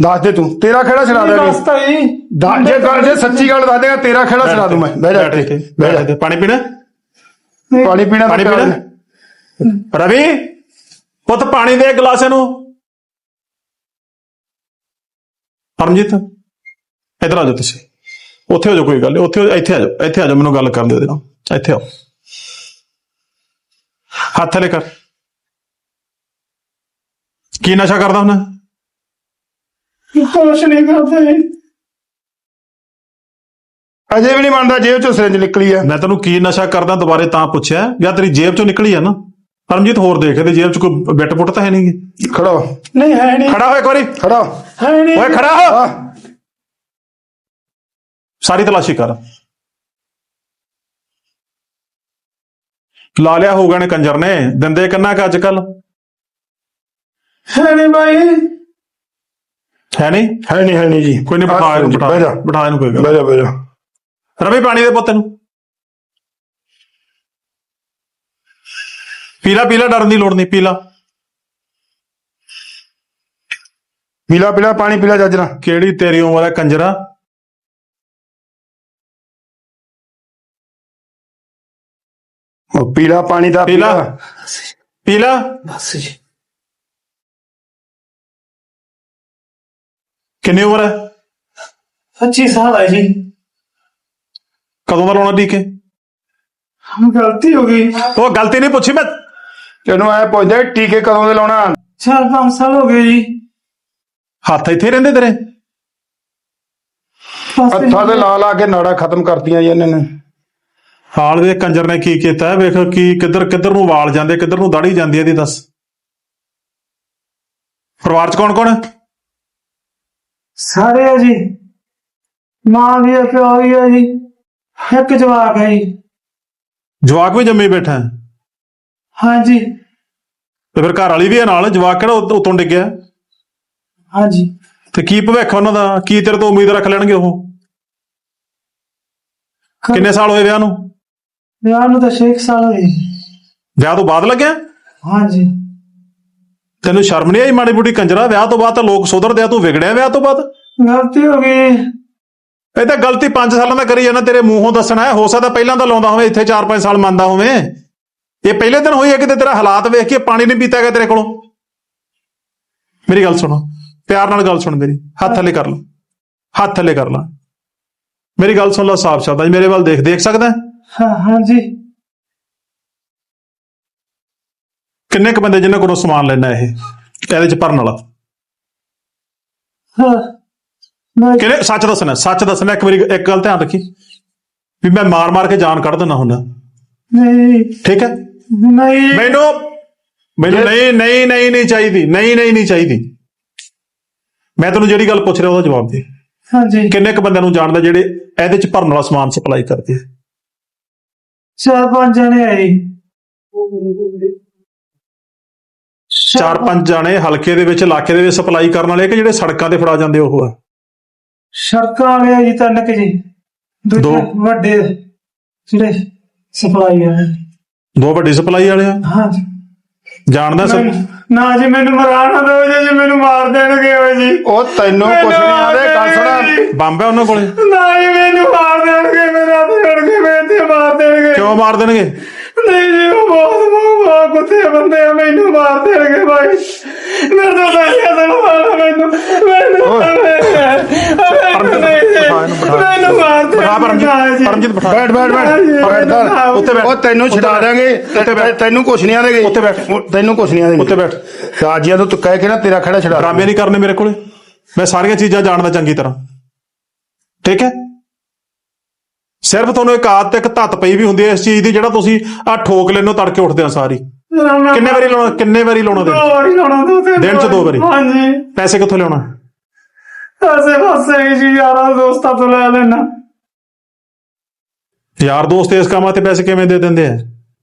ਦੱਸ ਦੇ ਤੂੰ। ਤੇਰਾ ਖੜਾ ਛੁਡਾ ਦੇਗਾ ਰਸਤਾ ਜੀ ਦੱਸ ਜੇ ਗੱਲ ਜੇ ਸੱਚੀ ਗੱਲ ਦੱਸ ਦੇਗਾ ਤੇਰਾ ਖੜਾ ਛੁਡਾ ਦੂੰ ਮੈਂ। ਬਹਿ ਜਾ ਇੱਥੇ, ਬਹਿ ਜਾ। ਪਾਣੀ ਪੀਣਾ? ਪਾਣੀ ਪੀਣਾ ਪਾਣੀ ਤਾਂ ਪੀਣਾ ਰਵੀ ਪੁੱਤ ਪਾਣੀ ਦੇ ਗਲਾਸ ਇਹਨੂੰ ਪਰਮਜੀਤ ਇਧਰ ਆ ਜਾਓ ਤੁਸੀਂ। ਉੱਥੇ ਹੋ ਜਾ ਕੋਈ ਗੱਲ ਨੀ, ਉੱਥੇ ਜਾ, ਇੱਥੇ ਆ ਜਾ ਇੱਥੇ ਆ ਜਾ ਮੈਨੂੰ ਗੱਲ ਕਰਨ ਦੇ ਉਹਦੇ ਨਾਲ। ਇੱਥੇ ਆਓ। ਹੱਥ ਥੱਲੇ ਕਰ। ਕੀ ਨਸ਼ਾ ਕਰਦਾ ਹੁੰਦਾ? ਨਹੀਂ ਕਰਦੇ। ਅਜੇ ਵੀ ਨਹੀਂ ਮੰਨਦਾ ਜੇਬ ਚੋਂ ਸਿਰੰਜ ਨਿਕਲੀ ਆ। ਮੈਂ ਤੈਨੂੰ ਕੀ ਨਸ਼ਾ ਕਰਦਾ ਦੁਬਾਰੇ ਤਾਂ ਪੁੱਛਿਆ? ਜਾਂ ਤੇਰੀ ਜੇਬ ਚੋਂ ਨਿਕਲੀ ਆ ਨਾ? ਪਰਮਜੀਤ ਹੋਰ ਦੇਖ ਇਹਦੇ ਜੇਬ ਚ ਕੋਈ ਬਿੱਟ ਪੁੱਟ ਤਾਂ ਹੈ ਨਹੀਂਗੀ ਖੜਾ। ਹੋ। ਨਹੀਂ ਹੈ ਨਹੀਂ ਖੜਾ ਹੋ ਇੱਕ ਵਾਰੀ। ਖੜਾ। ਹੋ। ਹੈ ਨਹੀਂ ਓਏ ਖੜਾ ਹੋ। ਆ ਸਾਰੀ ਤਲਾਸ਼ੀ ਕਰ। ਲਾ ਲਿਆ ਹੋਊਗਾ ਨੇ ਕੰਜਰ ਨੇ। ਦਿੰਦੇ ਕਿੰਨਾ ਕ ਅੱਜ ਕੱਲ ਹੈ ਨਹੀਂ ਬਾਈ। ਹੈ ਨਹੀਂ? ਹੈ ਨਹੀਂ ਹੈ ਨਹੀਂ ਜੀ। ਕੋਈ ਨਹੀਂ ਬਿਠਾ ਇਹਨੂੰ ਬਿਠਾ ਬਹਿ ਜਾ। ਬਿਠਾ ਇਹਨੂੰ ਕੋਈ ਗੱਲ। ਬਹਿ ਜਾ ਬਹਿ ਜਾ। ਰਵੀ ਪਾਣੀ ਦੇ ਪੁੱਤ ਨੂੰ ਪੀਲਾ ਪੀਲਾ ਡਰਨ ਦੀ ਲੋੜ ਨਹੀਂ ਪੀਲਾ। ਪੀਲਾ ਪੀਲਾ ਪਾਣੀ ਪੀਲਾ ਜੱਜਣਾ ਕਿਹੜੀ ਤੇਰੀ ਉਮਰ ਹੈ ਕੰਜਰਾ? ਉਹ ਪੀਲਾ ਪਾਣੀ ਦਾ ਪੀਲਾ। ਪੀਲਾ? ਬਸ ਜੀ। ਕਿੰਨੀ ਉਮਰ ਹੈ? 25 ਸਾਲ ਹੈ ਜੀ। ਕਦੋਂ ਦਾ ਲਾਉਣਾ ਟੀਕੇ? ਹਮ ਗਲਤੀ ਹੋ ਗਈ। ਉਹ ਗਲਤੀ ਨਹੀਂ ਪੁੱਛੀ ਮੈਂ। ਤੈਨੂੰ ਐ ਪੁੱਛਦਾ ਟੀਕੇ ਕਦੋਂ ਦੇ ਲਾਉਣਾ? ਚਾਰ ਪੰਜ ਸਾਲ ਹੋ ਗਏ ਜੀ। ਹੱਥ ਇੱਥੇ ਰਹਿੰਦੇ ਤੇਰੇ? ਹੱਥਾਂ ਤੇ ਲਾ ਲਾ ਕੇ ਨਾੜਾ ਖਤਮ ਕਰਤੀਆਂ ਜੀ ਇਹਨਾਂ ਨੇ। ਹਾਲ ਵੇ ਕੰਜਰ ਨੇ ਕੀ ਕੀਤਾ? ਵੇਖ ਕੀ ਕਿੱਧਰ ਕਿੱਧਰ ਨੂੰ ਵਾਲ ਜਾਂਦੇ ਕਿੱਧਰ ਨੂੰ ਦਾੜੀ ਜਾਂਦੀ ਹੈ ਇਹਦੀ ਦੱਸ। ਪਰਿਵਾਰ ਚ ਕੌਣ ਕੌਣ ਹੈ? ਸਾਰੇ ਆ ਜੀ। ਮਾਂ ਵੀ ਹੈ ਪਿਓ ਵੀ ਹੈ ਜੀ। ਇੱਕ ਜਵਾਕ ਹੈ ਜੀ। ਜਵਾਕ ਵੀ ਜੰਮੀ ਬੈਠਾ ਹੈ? ਹਾਂਜੀ। ਤੇ ਫਿਰ ਘਰ ਵਾਲੀ ਵੀ ਹੈ ਨਾਲ? ਜਵਾਕ ਕਿਹੜਾ ਉਤ- ਉੱਤੋਂ ਡਿੱਗਿਆ? ਹਾਂਜੀ। ਤੇ ਕੀ ਭਵਿੱਖ ਉਹਨਾਂ ਦਾ? ਕੀ ਤੇਰੇ ਤੋਂ ਉਮੀਦ ਰੱਖ ਲੈਣਗੇ ਉਹ? ਕਿੰਨੇ ਸਾਲ ਹੋਏ ਵਿਆਹ ਨੂੰ? ਵਿਆਹ ਨੂੰ ਤਾਂ 6 ਸਾਲ ਹੋਏ ਜੀ। ਵਿਆਹ ਤੋਂ ਬਾਅਦ ਲੱਗਿਆ? ਹਾਂਜੀ। ਤੈਨੂੰ ਸ਼ਰਮ ਨਹੀਂ ਆਈ ਮਾੜੀ ਬੁੱਢੀ ਕੰਜਰਾ? ਵਿਆਹ ਤੋਂ ਬਾਅਦ ਤਾਂ ਲੋਕ ਸੁਧਰਦੇ ਆ ਤੂੰ ਵਿਗੜਿਆ ਵਿਆਹ ਤੋਂ ਬਾਅਦ? ਗਲਤੀ ਹੋ ਗਈ। ਇਹ ਤਾਂ ਗਲਤੀ 5 ਸਾਲਾਂ ਦਾ ਕਰੀ ਜਾਂਦਾ ਤੇਰੇ ਮੂੰਹੋਂ ਦੱਸਣਾ ਹੈ। ਹੋ ਸਕਦਾ ਪਹਿਲਾਂ ਤਾਂ ਲਾਉਂਦਾ ਹੋਵੇ ਇੱਥੇ 4-5 ਸਾਲ ਮੰਨਦਾ ਹੋਵੇ। ਇਹ ਪਹਿਲੇ ਦਿਨ ਹੋਈ ਹੈ ਕਿਤੇ ਤੇਰਾ ਹਾਲਾਤ ਵੇਖ ਕੇ ਪਾਣੀ ਨਹੀਂ ਪੀਤਾ ਗਿਆ ਤੇਰੇ ਕੋਲੋਂ? ਮੇਰੀ ਗੱਲ ਸੁਣੋ। ਪਿਆਰ ਨਾਲ ਗੱਲ ਸੁਣ ਮੇਰੀ। ਹੱਥ ਥੱਲੇ ਕਰ ਲਾ। ਹੱਥ ਥੱਲੇ ਕਰ ਲਾ। ਮੇਰੀ ਗੱਲ ਸੁਣ ਲੈ ਸਾਫ਼ ਸ਼ਬਦਾਂ 'ਚ ਮੇਰੇ ਵੱਲ ਦੇਖ ਦੇਖ ਸਕਦਾ ਹੈ? ਹਾਂ ਹਾਂਜੀ। ਕਿੰਨੇ ਕ ਬੰਦੇ ਜਿਨ੍ਹਾਂ ਕੋਲੋਂ ਸਮਾਨ ਲੈਣਾ ਇਹ? ਇਹਦੇ 'ਚ ਭਰਨ ਵਾਲਾ। ਹਾਂ। ਮੈਂ ਕਿਹਨੇ ਸੱਚ ਦੱਸਣਾ ਸੱਚ ਦੱਸਣਾ ਇੱਕ ਵਾਰੀ ਇੱਕ ਗੱਲ ਧਿਆਨ ਰੱਖੀ। ਵੀ ਮੈਂ ਮਾਰ ਮਾਰ ਕੇ ਜਾਨ ਕੱਢ ਦਿੰਦਾ ਹੁੰਦਾ। ਨਹੀਂ। ਠੀਕ ਹੈ? ਨਹੀਂ। ਮੈਨੂੰ ਮੈਨੂੰ ਨਹੀਂ ਨਹੀਂ ਨਹੀਂ ਨਹੀਂ ਚਾਹੀਦੀ। ਨਹੀਂ ਨਹੀਂ ਨਹੀਂ ਚਾਹੀਦੀ। ਮੈਂ ਤੈਨੂੰ ਜਿਹੜੀ ਗੱਲ ਪੁੱਛ ਰਿਹਾ ਉਹਦਾ ਜਵਾਬ ਦੇ। ਹਾਂਜੀ। ਕਿੰਨੇ ਕ ਬੰਦਿਆਂ ਨੂੰ ਜਾਣਦਾ ਜਿਹੜੇ ਇਹਦੇ ਚ ਭਰਨ ਵਾਲਾ ਸਮਾਨ ਸਪਲਾਈ ਕਰਦੇ ਆ? ਚਾਰ ਪੰਜ ਜਣੇ ਆਏ। ਚਾਰ ਪੰਜ ਜਾਣੇ ਹਲਕੇ ਦੇ ਵਿੱਚ ਇਲਾਕੇ ਦੇ ਵਿੱਚ ਸਪਲਾਈ ਕਰਨ ਵਾਲੇ ਕਿ ਜਿਹੜੇ ਸੜਕਾਂ ਤੇ ਫੜਾ ਜਾਂਦੇ ਉਹ ਆ? ਸੜਕਾਂ ਵਾਲੇ ਆ ਜੀ ਤਿੰਨ ਕੁ ਜੀ। ਦੋ। ਵੱਡੇ ਜਿਹੜੇ ਸਪਲਾਈ ਆ। ਦੋ ਵੱਡੀ ਸਪਲਾਈ ਵਾਲੇ ਆ? ਹਾਂਜੀ ਜਾਣਦਾ ਸਰ? ਨਾ ਜੀ ਮੈਨੂੰ ਮਰਾ ਨਾ ਦਿਓ ਜੀ ਜੀ ਮੈਨੂੰ ਮਾਰ ਦੇਣਗੇ ਓ ਜੀ। ਉਹ ਤੈਨੂੰ ਕੁਛ ਨਹੀਂ ਆਦੇ ਗੱਲ ਸੁਣਾ। ਬੰਬ ਹੈ ਉਹਨਾਂ ਕੋਲੇ? ਨਾ ਜੀ ਮੈਨੂੰ ਮਾਰ ਦੇਣਗੇ ਮੇਰੇ ਹੱਥ ਛੱਡ ਕੇ ਮੇਰੇ ਤੇ ਮਾਰ ਦੇਣਗੇ। ਕਿਉਂ ਮਾਰ ਦੇਣਗੇ? ਨਹੀਂ ਜੀ ਉਹ ਬਹੁਤ ਬਹੁਤ ਕੁੱਤੇ ਬੰਦੇ ਆ ਮੈਨੂੰ ਮਾਰ ਦੇਣਗੇ ਭਾਈ ਮੇਰੇ ਤੋਂ ਪਹਿਲੇ ਤਾਂ ਮਾਰ ਮੈਨੂੰ। ਮੈਨੂੰ ਮੈਨੂੰ ਨਹੀਂ। ਜੀ, ਮੈਨੂੰ ਮਾਰ ਬਿਠਾ ਦੇਣਗੇ ਪਰਮਜੀਤ ਪਰਮਜੀਤ ਬਿਠਾ। ਬੈਠ ਬੈਠ ਬੈਠ। ਬੈਠ ਦਰ ਉੱਤੇ ਬੈਠ। ਉਹ ਤੈਨੂੰ ਛਡਾ ਦਾਂਗੇ ਉੱਤੇ ਬੈਠ। ਤੈਨੂੰ ਕੁਛ ਨਹੀਂ ਆਦੇਗੇ ਉੱਤੇ ਬੈਠ। ਤੈਨੂੰ ਕੁਛ ਨਹੀਂ ਆਦੇਗੇ ਉੱਤੇ ਬੈਠ। ਰਾਜੀਆਂ ਤੋਂ ਤੂੰ ਕਹਿ ਕੇ ਨਾ ਤੇਰਾ ਖੜਾ ਛਡਾ ਡਰਾਮੇ ਨਹੀਂ ਕਰਨੇ ਮੇਰੇ ਕੋਲੇ। ਮੈਂ ਸਾਰੀਆਂ ਚੀਜ਼ਾਂ ਜਾਣਦਾ ਚੰਗੀ ਤਰ੍ਹਾਂ। ਠੀਕ ਹੈ? ਸਿਰਫ ਤੁਹਾਨੂੰ ਇੱਕ ਆਦਤ ਇੱਕ ਧੱਤ ਪਈ ਵੀ ਹੁੰਦੀ ਹੈ ਇਸ ਚੀਜ਼ ਦੀ ਜਿਹੜਾ ਤੁਸੀਂ ਆ ਠੋਕ ਲੈਨੋ ਤੜਕੇ ਉੱਠਦੇ ਆ ਸਾਰੀ ਕਿੰਨੇ ਵਾਰੀ ਲਾਉਣਾ ਕਿੰਨੇ ਵਾਰੀ ਲਾਉਣਾ ਦਿਨ? 'ਚ? ਵਾਰੀ ਲਾਉਣਾ ਦੋ ਤਿੰਨ ਦਿਨ 'ਚ ਦੋ ਵਾਰੀ? ਹਾਂਜੀ। ਪੈਸੇ ਕਿੱਥੋਂ ਲਿਆਉਣਾ? ਐਸੇ ਪਾਸੇ ਜੀ ਯਾਰਾਂ ਦੋਸਤਾਂ ਤੋਂ ਲੈ ਲੈਣਾ। ਯਾਰ ਦੋਸਤ ਇਸ ਕੰਮਾਂ ਤੇ ਪੈਸੇ ਕਿਵੇਂ ਦੇ ਦਿੰਦੇ ਆ?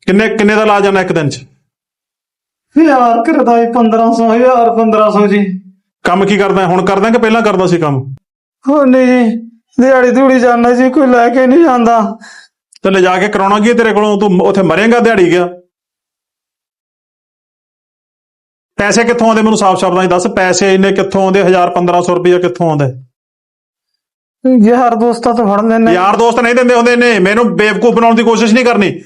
ਕਿੰਨੇ ਕਿੰਨੇ ਦਾ ਲਾ ਜਾਣਾ ਇੱਕ ਦਿਨ 'ਚ? ਯਾਰ ਕਰਦਾ 1500 ਹਜ਼ਾਰ 1500 ਜੀ। ਕੰਮ ਕੀ ਕਰਦਾ? ਹੁਣ ਕਰਦਾ ਕਿ ਪਹਿਲਾਂ ਕਰਦਾ ਸੀ ਕੰਮ? ਹੋ ਨਹੀਂ। ਦਿਹਾੜੀ ਧੂੜੀ ਜਾਂਦਾ ਜੀ ਕੋਈ ਲੈ ਕੇ ਨਹੀਂ ਜਾਂਦਾ। ਤੇ ਲਿਜਾ ਕੇ ਕਰਾਉਣਾ ਕੀ ਹੈ ਤੇਰੇ ਕੋਲੋਂ? ਤੂੰ ਉੱਥੇ ਮਰੇਂਗਾ ਦਿਹਾੜੀ ਗਿਆ। ਪੈਸੇ ਕਿੱਥੋਂ ਆਉਂਦੇ? ਮੈਨੂੰ ਸਾਫ਼ ਸ਼ਬਦਾਂ 'ਚ ਦੱਸ। ਪੈਸੇ ਇੰਨੇ ਕਿੱਥੋਂ ਆਉਂਦੇ? 1000 1500 ਰੁਪਏ ਕਿੱਥੋਂ ਆਉਂਦਾ? ਯਾਰ ਦੋਸਤਾਂ ਤੋਂ ਫੜ ਲੈਣੇ ਯਾਰ ਦੋਸਤ ਨਹੀਂ ਦਿੰਦੇ ਹੁੰਦੇ ਨੇ ਮੈਨੂੰ ਬੇਵਕੂਫ ਬਣਾਉਣ ਦੀ ਕੋਸ਼ਿਸ਼ ਨਹੀਂ ਕਰਨੀ।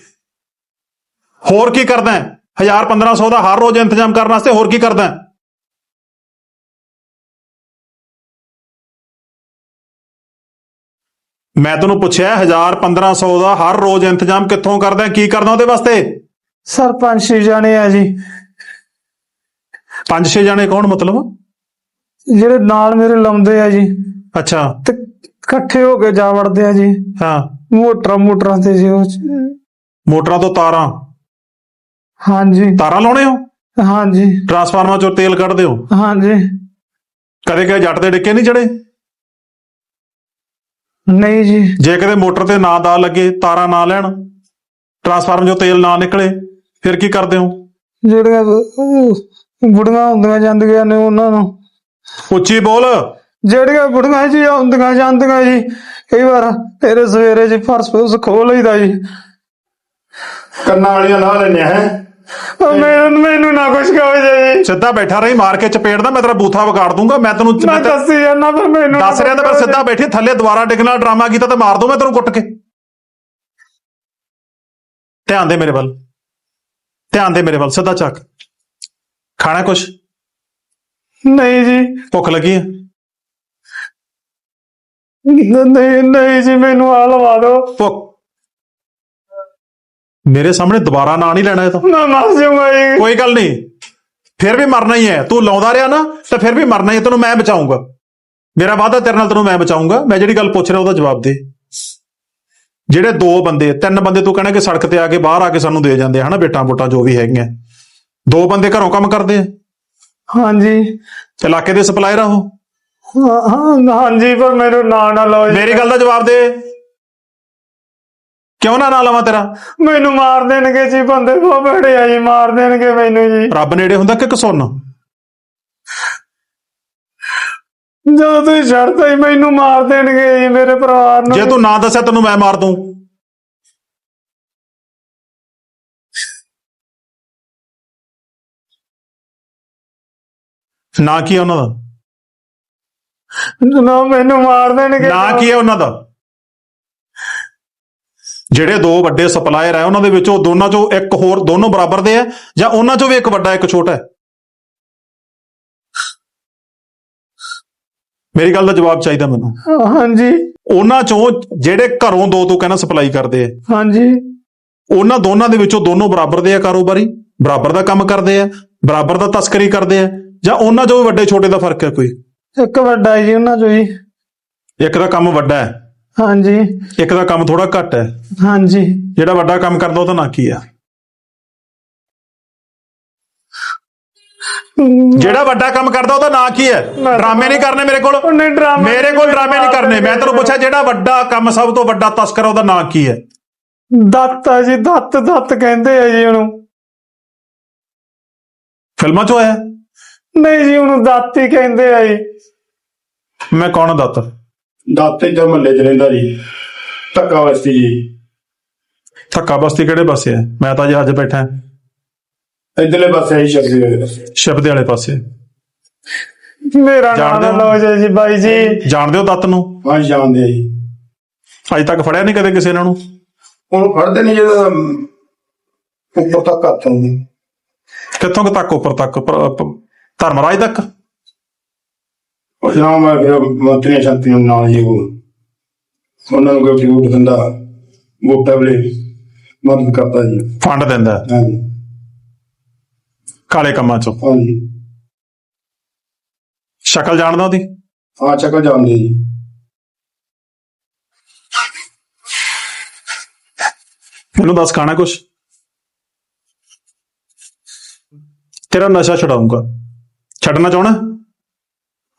ਹੋਰ ਕੀ ਕਰਦਾ ਹੈ? 1000 1500 ਦਾ ਹਰ ਰੋਜ਼ ਇੰਤਜ਼ਾਮ ਕਰਨ ਵਾਸਤੇ ਹੋਰ ਕੀ ਕਰਦਾ ਹੈ? ਮੈਂ ਤੈਨੂੰ ਪੁੱਛਿਆ 1000 1500 ਦਾ ਹਰ ਰੋਜ਼ ਇੰਤਜ਼ਾਮ ਕਿੱਥੋਂ ਕਰਦਾ ਕੀ ਕਰਦਾ ਉਹਦੇ ਵਾਸਤੇ? ਸਰ ਪੰਜ ਛੇ ਜਾਣੇ ਆ ਜੀ। ਪੰਜ ਛੇ ਜਾਣੇ ਕੌਣ ਮਤਲਬ? ਜਿਹੜੇ ਨਾਲ ਮੇਰੇ ਲਾਉਂਦੇ ਆ ਜੀ। ਅੱਛਾ। ਤੇ ਇਕੱਠੇ ਹੋ ਕੇ ਜਾ ਵੜਦੇ ਆ ਜੀ। ਹਾਂ। ਮੋਟਰਾਂ ਮੋਟਰਾਂ ਤੇ ਜੀ ਉਹ 'ਚ। ਮੋਟਰਾਂ ਤੋਂ ਤਾਰਾਂ? ਹਾਂਜੀ। ਤਾਰਾਂ ਲਾਉਣੇ ਹੋ? ਹਾਂਜੀ। ਟਰਾਂਸਫਾਰਮਰ ਚੋਂ ਤੇਲ ਕੱਢਦੇ ਹੋ? ਹਾਂਜੀ। ਕਦੇ ਕਦੇ ਜੱਟ ਦੇ ਡਿੱਕੇ ਨਹੀਂ ਜੜੇ ਨਹੀਂ ਜੀ। ਜੇ ਕਦੇ ਮੋਟਰ ਤੇ ਨਾ ਦਾ ਲੱਗੇ ਤਾਰਾਂ ਨਾ ਲੈਣ ਟਰਾਂਸਫਾਰਮਰ ਚੋਂ ਤੇਲ ਨਾ ਨਿਕਲੇ ਫਿਰ ਕੀ ਕਰਦੇ ਹੋ? ਜਿਹੜੀਆਂ ਉਹ ਬੁੜੀਆਂ ਹੁੰਦੀਆਂ ਜਾਂਦੀਆਂ ਨੇ ਉਹਨਾਂ ਨੂੰ। ਉੱਚੀ ਬੋਲ। ਜਿਹੜੀਆਂ ਬੁੜੀਆਂ ਜੀ ਹੁੰਦੀਆਂ ਜਾਂਦੀਆਂ ਜੀ ਕਈ ਵਾਰ ਤੇਰੇ ਸਵੇਰੇ ਜੀ ਫਰਸ ਫੁਰਸ ਖੋਲ ਲਈਦਾ ਜੀ। ਕੰਨਾਂ ਵਾਲੀਆਂ ਲਾ ਲੈਣੇ ਹੈ? ਉਹ ਮੈਨੂੰ ਮੈਨੂੰ ਨਾ ਕੁਛ ਕਹੋ ਜੀ। ਸਿੱਧਾ ਬੈਠਾ ਰਹੀ ਮਾਰ ਕੇ ਚਪੇੜ ਦਾ ਮੈਂ ਤੇਰਾ ਬੂਥਾ ਵਿਗਾੜ ਦੂੰਗਾ ਮੈਂ ਤੈਨੂੰ ਮੈਂ ਦੱਸੀ ਜਾਂਦਾ ਪਰ ਮੈਨੂੰ ਦੱਸ ਰਿਹਾ ਤਾਂ ਪਰ ਸਿੱਧਾ ਬੈਠੀ ਥੱਲੇ ਦੁਬਾਰਾ ਡਿੱਗਣਾ ਡਰਾਮਾ ਕੀਤਾ ਤੇ ਮਾਰ ਦੂੰ ਮੈਂ ਤੈਨੂੰ ਕੁੱਟ ਕੇ। ਧਿਆਨ ਦੇ ਮੇਰੇ ਵੱਲ। ਧਿਆਨ ਦੇ ਮੇਰੇ ਵੱਲ ਸਿੱਧਾ ਚੱਕ। ਖਾਣਾ ਕੁਛ? ਨਹੀਂ ਜੀ। ਭੁੱਖ ਲੱਗੀ ਹੈ ਨਹੀਂ ਨਹੀਂ ਜੀ ਮੈਨੂੰ ਆ ਲਵਾ ਦਿਓ। ਭੁੱਖ ਮੇਰੇ ਸਾਹਮਣੇ ਦੁਬਾਰਾ ਨਾਂ ਨਹੀਂ ਲੈਣਾ ਇਹ ਤਾਂ। ਮੈਂ ਮਰ ਜਾਊਂਗਾ ਜੀ। ਕੋਈ ਗੱਲ ਨਹੀਂ। ਫਿਰ ਵੀ ਮਰਨਾ ਹੀ ਹੈ। ਤੂੰ ਲਾਉਂਦਾ ਰਿਹਾ ਨਾ ਤਾਂ ਫਿਰ ਵੀ ਮਰਨਾ ਹੀ ਹੈ। ਤੈਨੂੰ ਮੈਂ ਬਚਾਉਂਗਾ। ਮੇਰਾ ਵਾਅਦਾ ਤੇਰੇ ਨਾਲ ਤੈਨੂੰ ਮੈਂ ਬਚਾਉਂਗਾ। ਮੈਂ ਜਿਹੜੀ ਗੱਲ ਪੁੱਛ ਰਿਹਾ ਉਹਦਾ ਜਵਾਬ ਦੇ। ਜਿਹੜੇ ਦੋ ਬੰਦੇ ਤਿੰਨ ਬੰਦੇ ਤੂੰ ਕਹਿਣਾ ਕਿ ਸੜਕ ਤੇ ਆ ਕੇ ਬਾਹਰ ਆ ਕੇ ਸਾਨੂੰ ਦੇ ਜਾਂਦੇ ਹਨਾ ਬੇਟਾਂ ਬੋਟਾਂ ਜੋ ਵੀ ਹੈਗੀਆਂ। ਦੋ ਬੰਦੇ ਘਰੋਂ ਕੰਮ ਕਰਦੇ ਆ। ਹਾਂਜੀ। ਇਲਾਕੇ ਦੇ ਸਪਲਾਇਰ ਆ ਉਹ। ਹਾਂ ਹਾਂ- ਹਾਂਜੀ ਪਰ ਮੈਨੂੰ ਨਾ ਨਾ ਲਓ ਜੀ। ਮੇਰੀ ਗੱਲ ਦਾ ਜਵਾਬ ਦੇ। ਕਿਉਂ ਨਾ ਨਾ ਲਵਾਂ ਤੇਰਾ? ਮੈਨੂੰ ਮਾਰ ਦੇਣਗੇ ਜੀ ਬੰਦੇ ਬਹੁਤ ਬੜੇ ਆ ਜੀ ਮਾਰ ਦੇਣਗੇ ਮੈਨੂੰ ਜੀ। ਰੱਬ ਨੇੜੇ ਹੁੰਦਾ ਕਿ ਕਸੁੰਨ ਜਦੋਂ ਤੁਸੀਂ ਛੱਡਤਾ ਹੀ ਮੈਨੂੰ ਮਾਰ ਦੇਣਗੇ ਜੀ ਮੇਰੇ ਪਰਿਵਾਰ ਨੂੰ। ਜੇ ਤੂੰ ਨਾ ਦੱਸਿਆ ਤੈਨੂੰ ਮੈਂ ਮਾਰ ਦੂੰ। ਨਾ ਕੀ ਉਹਨਾਂ ਦਾ? ਨਾ ਮੈਨੂੰ ਮਾਰ ਦੇਣਗੇ ਨਾ ਕੀ ਹੈ ਉਹਨਾਂ ਦਾ? ਜਿਹੜੇ ਦੋ ਵੱਡੇ ਸਪਲਾਇਰ ਹੈ ਉਹਨਾਂ ਦੇ ਵਿੱਚੋਂ ਦੋਨਾਂ ਚੋਂ ਇੱਕ ਹੋਰ ਦੋਨੋਂ ਬਰਾਬਰ ਦੇ ਹੈ ਜਾਂ ਉਹਨਾਂ ਚੋਂ ਵੀ ਇੱਕ ਵੱਡਾ ਇੱਕ ਛੋਟਾ ਹੈ? ਮੇਰੀ ਗੱਲ ਦਾ ਜਵਾਬ ਚਾਹੀਦਾ ਮੈਨੂੰ। ਹਾਂਜੀ। ਉਹਨਾਂ ਚੋਂ ਜਿਹੜੇ ਘਰੋਂ ਦੋ ਤੋਂ ਕਹਿੰਦਾ ਸਪਲਾਈ ਕਰਦੇ ਆ। ਹਾਂਜੀ। ਉਹਨਾਂ ਦੋਨਾਂ ਦੇ ਵਿੱਚੋਂ ਦੋਨੋਂ ਬਰਾਬਰ ਦੇ ਆ ਕਾਰੋਬਾਰੀ ਬਰਾਬਰ ਦਾ ਕੰਮ ਕਰਦੇ ਆ ਬਰਾਬਰ ਦਾ ਤਸਕਰੀ ਕਰਦੇ ਆ ਜਾਂ ਉਹਨਾਂ ਚੋਂ ਵੀ ਵੱਡੇ ਛੋਟੇ ਦਾ ਫ਼ਰਕ ਹੈ ਕੋਈ? ਇੱਕ ਵੱਡਾ ਜੀ ਉਹਨਾਂ ਚੋਂ ਜੀ ਇੱਕ ਦਾ ਕੰਮ ਵੱਡਾ ਹੈ। ਹਾਂਜੀ। ਇੱਕ ਦਾ ਕੰਮ ਥੋੜਾ ਘੱਟ ਹੈ। ਹਾਂਜੀ। ਜਿਹੜਾ ਵੱਡਾ ਕੰਮ ਕਰਦਾ ਉਹਦਾ ਨਾਂ ਕੀ ਆ ਜਿਹੜਾ ਵੱਡਾ ਕੰਮ ਕਰਦਾ ਉਹਦਾ ਨਾਂ ਕੀ ਹੈ? ਡਰਾਮੇ ਨਹੀਂ ਕਰਨੇ ਮੇਰੇ ਕੋਲ? ਡਰਾਮਾ ਮੇਰੇ ਕੋਲ ਡਰਾਮੇ ਨਹੀਂ ਕਰਨੇ। ਮੈਂ ਤੈਨੂੰ ਪੁੱਛਿਆ ਜਿਹੜਾ ਵੱਡਾ ਕੰਮ ਸਭ ਤੋਂ ਵੱਡਾ ਤਸਕਰ ਉਹਦਾ ਨਾਂ ਕੀ ਹੈ? ਦੱਤ ਆ ਜੀ ਦੱਤ ਦੱਤ ਕਹਿੰਦੇ ਆ ਜੀ ਉਹਨੂੰ। ਫਿਲਮਾਂ 'ਚ ਆਇਆ ਨਹੀਂ ਜੀ ਉਹਨੂੰ ਦੱਤ ਹੀ ਕਹਿੰਦੇ ਆ ਜੀ। ਮੈਂ ਕੌਣ ਦੱਤ? ਦਾਤੇ ਜਾਂ ਮਹੱਲੇ 'ਚ ਰਹਿੰਦਾ ਜੀ। ਧੱਕਾ ਵਸਤੀ ਜੀ। ਥੱਕਾ ਬਸਤੀ ਕਿਹੜੇ ਪਾਸੇ ਹੈ? ਮੈਂ ਤਾਂ ਅੱਜ ਅੱਜ ਬੈਠਾ ਹਾਂ। ਇਧਰਲੇ ਪਾਸੇ ਹੀ ਸ਼ਬਦ ਸ਼ਬਦੇ ਵਾਲੇ ਪਾਸੇ। ਮੇਰਾ ਨਾਮ ਜਾਣਦੇ ਨਾ ਹੋ? ਲਓ ਜੀ ਬਾਈ ਜੀ। ਜਾਣਦੇ ਹੋ ਦੱਤ ਨੂੰ? ਹਾਂ ਜਾਣਦੇ ਆ ਜੀ। ਅੱਜ ਤੱਕ ਫੜਿਆ ਨਹੀਂ ਕਦੇ ਕਿਸੇ ਇਹਨਾਂ ਨੂੰ? ਉਹਨੂੰ ਫੜਦੇ ਨਹੀਂ ਜਦੋਂ ਉੱਪਰ ਤੱਕ ਹੱਥ ਨੂੰ। ਕਿੱਥੋਂ ਕੁ ਤੱਕ ਉੱਪਰ ਤੱਕ? ਪ- ਪ- ਧਰਮਰਾਜ ਤੱਕ? ਜਾਂ ਮੈਂ ਫਿਰ ਮੰਤਰੀ ਸ਼ਾਂਤੀ ਨੂੰ ਨਾਲ ਜੀ ਉਹ ਉਹਨਾਂ ਨੂੰ ਕੋਈ ਵੋਟ ਦਿੰਦਾ ਵੋਟਾਂ ਵੇਲੇ ਮਦਦ ਕਰਦਾ ਜੀ। ਫੰਡ ਦਿੰਦਾ। ਹੈ, ਹਾਂਜੀ। ਕਾਲੇ ਕੰਮਾਂ ਚੋਂ। ਹਾਂਜੀ। ਸ਼ਕਲ ਜਾਣਦਾ ਉਹਦੀ? ਹਾਂ ਚੱਕਰ ਜਾਂਦੇ ਜੀ। ਮੈਨੂੰ ਦੱਸ ਖਾਣਾ ਕੁਛ? ਤੇਰਾ ਨਸ਼ਾ ਛਡਾਊਂਗਾ। ਛੱਡਣਾ ਚਾਹਣਾ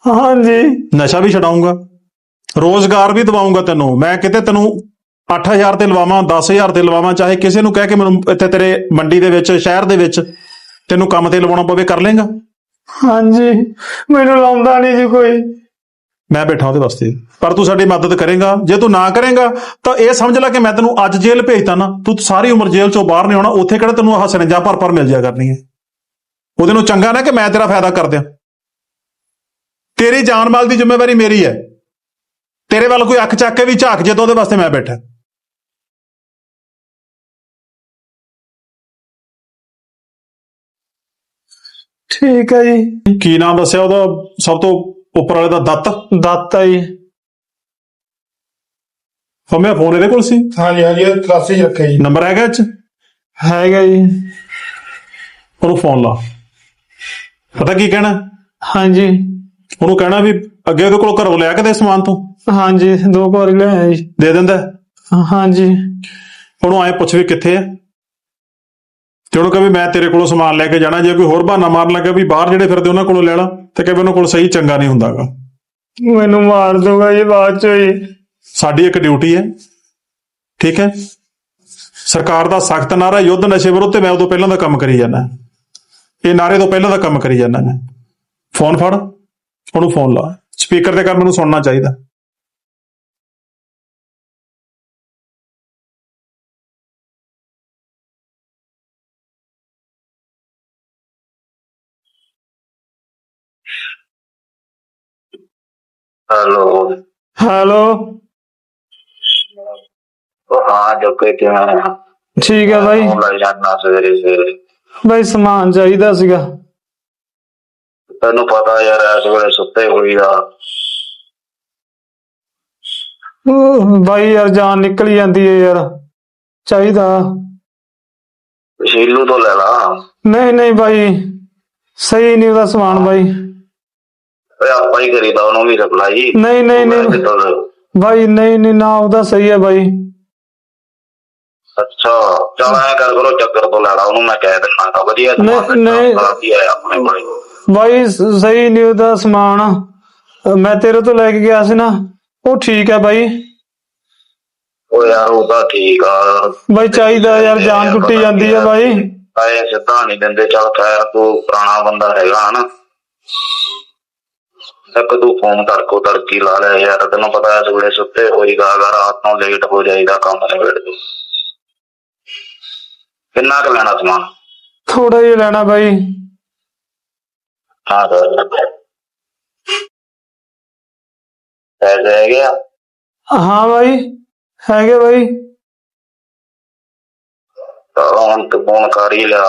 ਹਾਂਜੀ। ਨਸ਼ਾ ਵੀ ਛਡਾਊਂਗਾ। ਰੋਜ਼ਗਾਰ ਵੀ ਦਵਾਉਂਗਾ ਤੈਨੂੰ। ਮੈਂ ਕਿਤੇ ਤੈਨੂੰ 8000 ਤੇ ਲਵਾਵਾਂ 10000 ਤੇ ਲਵਾਵਾਂ ਚਾਹੇ ਕਿਸੇ ਨੂੰ ਕਹਿ ਕੇ ਮੈਨੂੰ ਇੱਥੇ ਤੇਰੇ ਮੰਡੀ ਦੇ ਵਿੱਚ ਸ਼ਹਿਰ ਦੇ ਵਿੱਚ ਤੈਨੂੰ ਕੰਮ ਤੇ ਲਵਾਉਣਾ ਪਵੇ ਕਰ ਲੇਗਾ? ਹਾਂਜੀ। ਮੈਨੂੰ ਲਾਉਂਦਾ ਨਹੀਂ ਜੀ ਕੋਈ। ਮੈਂ ਬੈਠਾ ਉਹਦੇ ਵਾਸਤੇ। ਪਰ ਤੂੰ ਸਾਡੀ ਮਦਦ ਕਰੇਗਾ। ਜੇ ਤੂੰ ਨਾ ਕਰੇਗਾ ਤਾਂ ਇਹ ਸਮਝ ਲੈ ਕਿ ਮੈਂ ਤੈਨੂੰ ਅੱਜ ਜੇਲ੍ਹ ਭੇਜਤਾ ਨਾ। ਤੂੰ ਸਾਰੀ ਉਮਰ ਜੇਲ੍ਹ ਚੋਂ ਬਾਹਰ ਨਹੀਂ ਆਉਣਾ। ਉੱਥੇ ਕਿਹੜਾ ਤੈਨੂੰ ਆਹ ਸਰੰਜਾ ਭਰ ਭਰ ਮਿਲ ਜਾ ਕਰਨੀ ਹੈ? ਉਹਦੇ ਨੂੰ ਚੰਗਾ ਨਾ ਕਿ ਮੈਂ ਤੇਰਾ ਫਾਇਦਾ ਕਰ ਦਿਆਂ। ਤੇਰੀ ਜਾਨ ਮਾਲ ਦੀ ਜ਼ਿੰਮੇਵਾਰੀ ਮੇਰੀ ਹੈ। ਤੇਰੇ ਵੱਲ ਕੋਈ ਅੱਖ ਚੱਕ ਕੇ ਵੀ ਝਾਕ ਜੇ ਤਾਂ ਉਹਦੇ ਵਾਸਤੇ ਮੈਂ ਬੈਠਾ। ਠੀਕ ਹੈ ਜੀ। ਕੀ ਨਾਮ ਦੱਸਿਆ ਉਹਦਾ? ਸਭ ਤੋਂ ਉੱਪਰ ਵਾਲੇ ਦਾ ਦੱਤ? ਦੱਤ ਆ ਜੀ। ਫੰਮਿਆ ਫੋਨ ਇਹਦੇ ਕੋਲ ਸੀ? ਹਾਂਜੀ ਹਾਂਜੀ ਇਹ ਤਲਾਸੀ 'ਚ ਰੱਖਿਆ ਜੀ। ਨੰਬਰ ਹੈਗਾ ਇਹ ਚ? ਹੈਗਾ ਜੀ। ਉਹਨੂੰ ਫੋਨ ਲਾ। ਪਤਾ ਕੀ ਕਹਿਣਾ? ਹਾਂਜੀ। ਉਹਨੂੰ ਕਹਿਣਾ ਵੀ ਅੱਗੇ ਉਹਦੇ ਕੋਲ ਘਰੋਂ ਲਿਆ ਕੇ ਦੇ ਸਮਾਨ ਤੋਂ। ਹਾਂਜੀ ਦੋ ਕੁ ਵਾਰੀ ਲਿਆਇਆ ਜੀ। ਦੇ ਦਿੰਦਾ। ਹੈ। ਹਾਂਜੀ। ਉਹਨੂੰ ਐ ਪੁੱਛ ਵੀ ਕਿੱਥੇ ਆ? ਤੇ ਉਹਨੂੰ ਕਹੇ ਮੈਂ ਤੇਰੇ ਕੋਲੋਂ ਸਮਾਨ ਲੈ ਕੇ ਜਾਣਾ ਜੇ ਕੋਈ ਹੋਰ ਬਹਾਨਾ ਮਾਰਨ ਲੱਗਾ ਵੀ ਬਾਹਰ ਜਿਹੜੇ ਫਿਰਦੇ ਉਹਨਾਂ ਕੋਲੋਂ ਲੈ ਲਾ ਤੇ ਕਹੇ ਉਹਨਾਂ ਕੋਲ ਸਹੀ ਚੰਗਾ ਨਹੀਂ ਹੁੰਦਾਗਾ। ਮੈਨੂੰ ਮਾਰ ਦੂਗਾ ਜੀ ਬਾਅਦ ਚ ਜੀ। ਸਾਡੀ ਇੱਕ ਡਿਊਟੀ ਹੈ। ਠੀਕ ਹੈ? ਸਰਕਾਰ ਦਾ ਸਖਤ ਨਾਰਾ ਯੁੱਧ ਨਸ਼ੇ ਵਿਰੁੱਧ ਤੇ ਮੈਂ ਉਦੋਂ ਪਹਿਲਾਂ ਦਾ ਕੰਮ ਕਰੀ ਜਾਂਦਾ। ਇਹ ਨਾਰੇ ਤੋਂ ਪਹਿਲਾਂ ਦਾ ਕੰਮ ਕਰੀ ਜਾਂਦਾ ਮੈਂ। ਫੋਨ ਫੜ। ਉਹਨੂੰ ਫੋਨ ਲਾ। ਸਪੀਕਰ ਤੇ ਕਰ ਮੈਨੂੰ ਸੁਣਨਾ ਚਾਹੀਦਾ। ਹੈਲੋ ਹੈਲੋ ਉਹ ਹਾਂ ਜੋ ਕਿ ਤੇ ਮੈਂ ਠੀਕ ਹੈ ਬਾਈ। ਲੱਗ ਜਾਂਦਾ ਸਵੇਰੇ ਸਵੇਰੇ। ਬਾਈ ਸਮਾਨ ਚਾਹੀਦਾ ਸੀਗਾ। ਤੈਨੂੰ ਪਤਾ ਯਾਰ ਇਸ ਵੇਲੇ ਸੁੱਤੇ ਹੋਈ ਦਾ ਉਹ ਬਾਈ ਯਾਰ ਜਾਨ ਨਿਕਲ ਜਾਂਦੀ ਹੈ ਯਾਰ ਚਾਹੀਦਾ। ਸ਼ੀਲੂ ਤੋਂ ਲੈ ਲਾ। ਨਹੀਂ ਨਹੀਂ ਬਾਈ ਸਹੀ ਨਹੀਂ ਉਹਦਾ ਸਮਾਨ ਬਾਈ। ਓਏ ਆਪਾਂ ਹੀ ਕਰੀਦਾ ਉਹਨੂੰ ਵੀ ਸਪਲਾਈ ਨਹੀਂ ਨਹੀਂ ਨਹੀਂ। ਬਾਈ ਨਹੀਂ ਨਹੀਂ ਨਾ ਉਹਦਾ ਸਹੀ ਹੈ ਬਾਈ। ਅੱਛਾ ਚਲ ਐ ਕਰ ਕਰੋ ਚੱਕਰ ਤੋਂ ਲੈ ਲਾ ਉਹਨੂੰ ਮੈਂ ਕਹਿ ਦਿੰਦਾ ਵਧੀਆ ਨਹੀਂ, ਆਪਣੇ ਕੋਲ ਬਾਈ ਸਹੀ ਨਹੀਂ ਉਹਦਾ ਸਮਾਨ। ਮੈਂ ਤੇਰੇ ਤੋਂ ਲੈ ਕੇ ਗਿਆ ਸੀ ਨਾ ਉਹ ਠੀਕ ਹੈ ਬਾਈ। ਉਹ ਯਾਰ ਉਹ ਤਾਂ ਠੀਕ ਆ। ਬਾਈ ਚਾਹੀਦਾ ਯਾਰ ਜਾਨ ਟੁੱਟੀ ਜਾਂਦੀ ਹੈ ਬਾਈ। ਐ ਸਿੱਧਾ ਨਹੀਂ ਦਿੰਦੇ ਚੱਲ ਖੈਰ ਤੂੰ ਪੁਰਾਣਾ ਬੰਦਾ ਹੈਗਾ ਹਨਾ। ਇੱਕ ਤੂੰ ਫੋਨ ਤੜਕੋ ਤੜਕੀ ਲਾ ਲਿਆ ਯਾਰ ਤੈਨੂੰ ਪਤਾ ਇਸ ਵੇਲੇ ਸੁੱਤੇ ਹੋਈਦਾ ਅਗਰ ਰਾਤ ਨੂੰ ਲੇਟ ਹੋ ਜਾਈਦਾ ਕੰਮ ਨਿਬੜ ਜੂ ਕਿੰਨਾ ਕੁ ਲੈਣਾ ਸਮਾਨ? ਥੋੜਾ ਜਿਹਾ ਲੈਣਾ ਬਾਈ। ਪੈਸੇ ਹੈਗੇ ਆ? ਹਾਂ ਬਾਈ ਹੈਗੇ ਬਾਈ। ਹੁਣ ਤੂੰ ਫੋਨ ਕਰ ਹੀ ਲਿਆ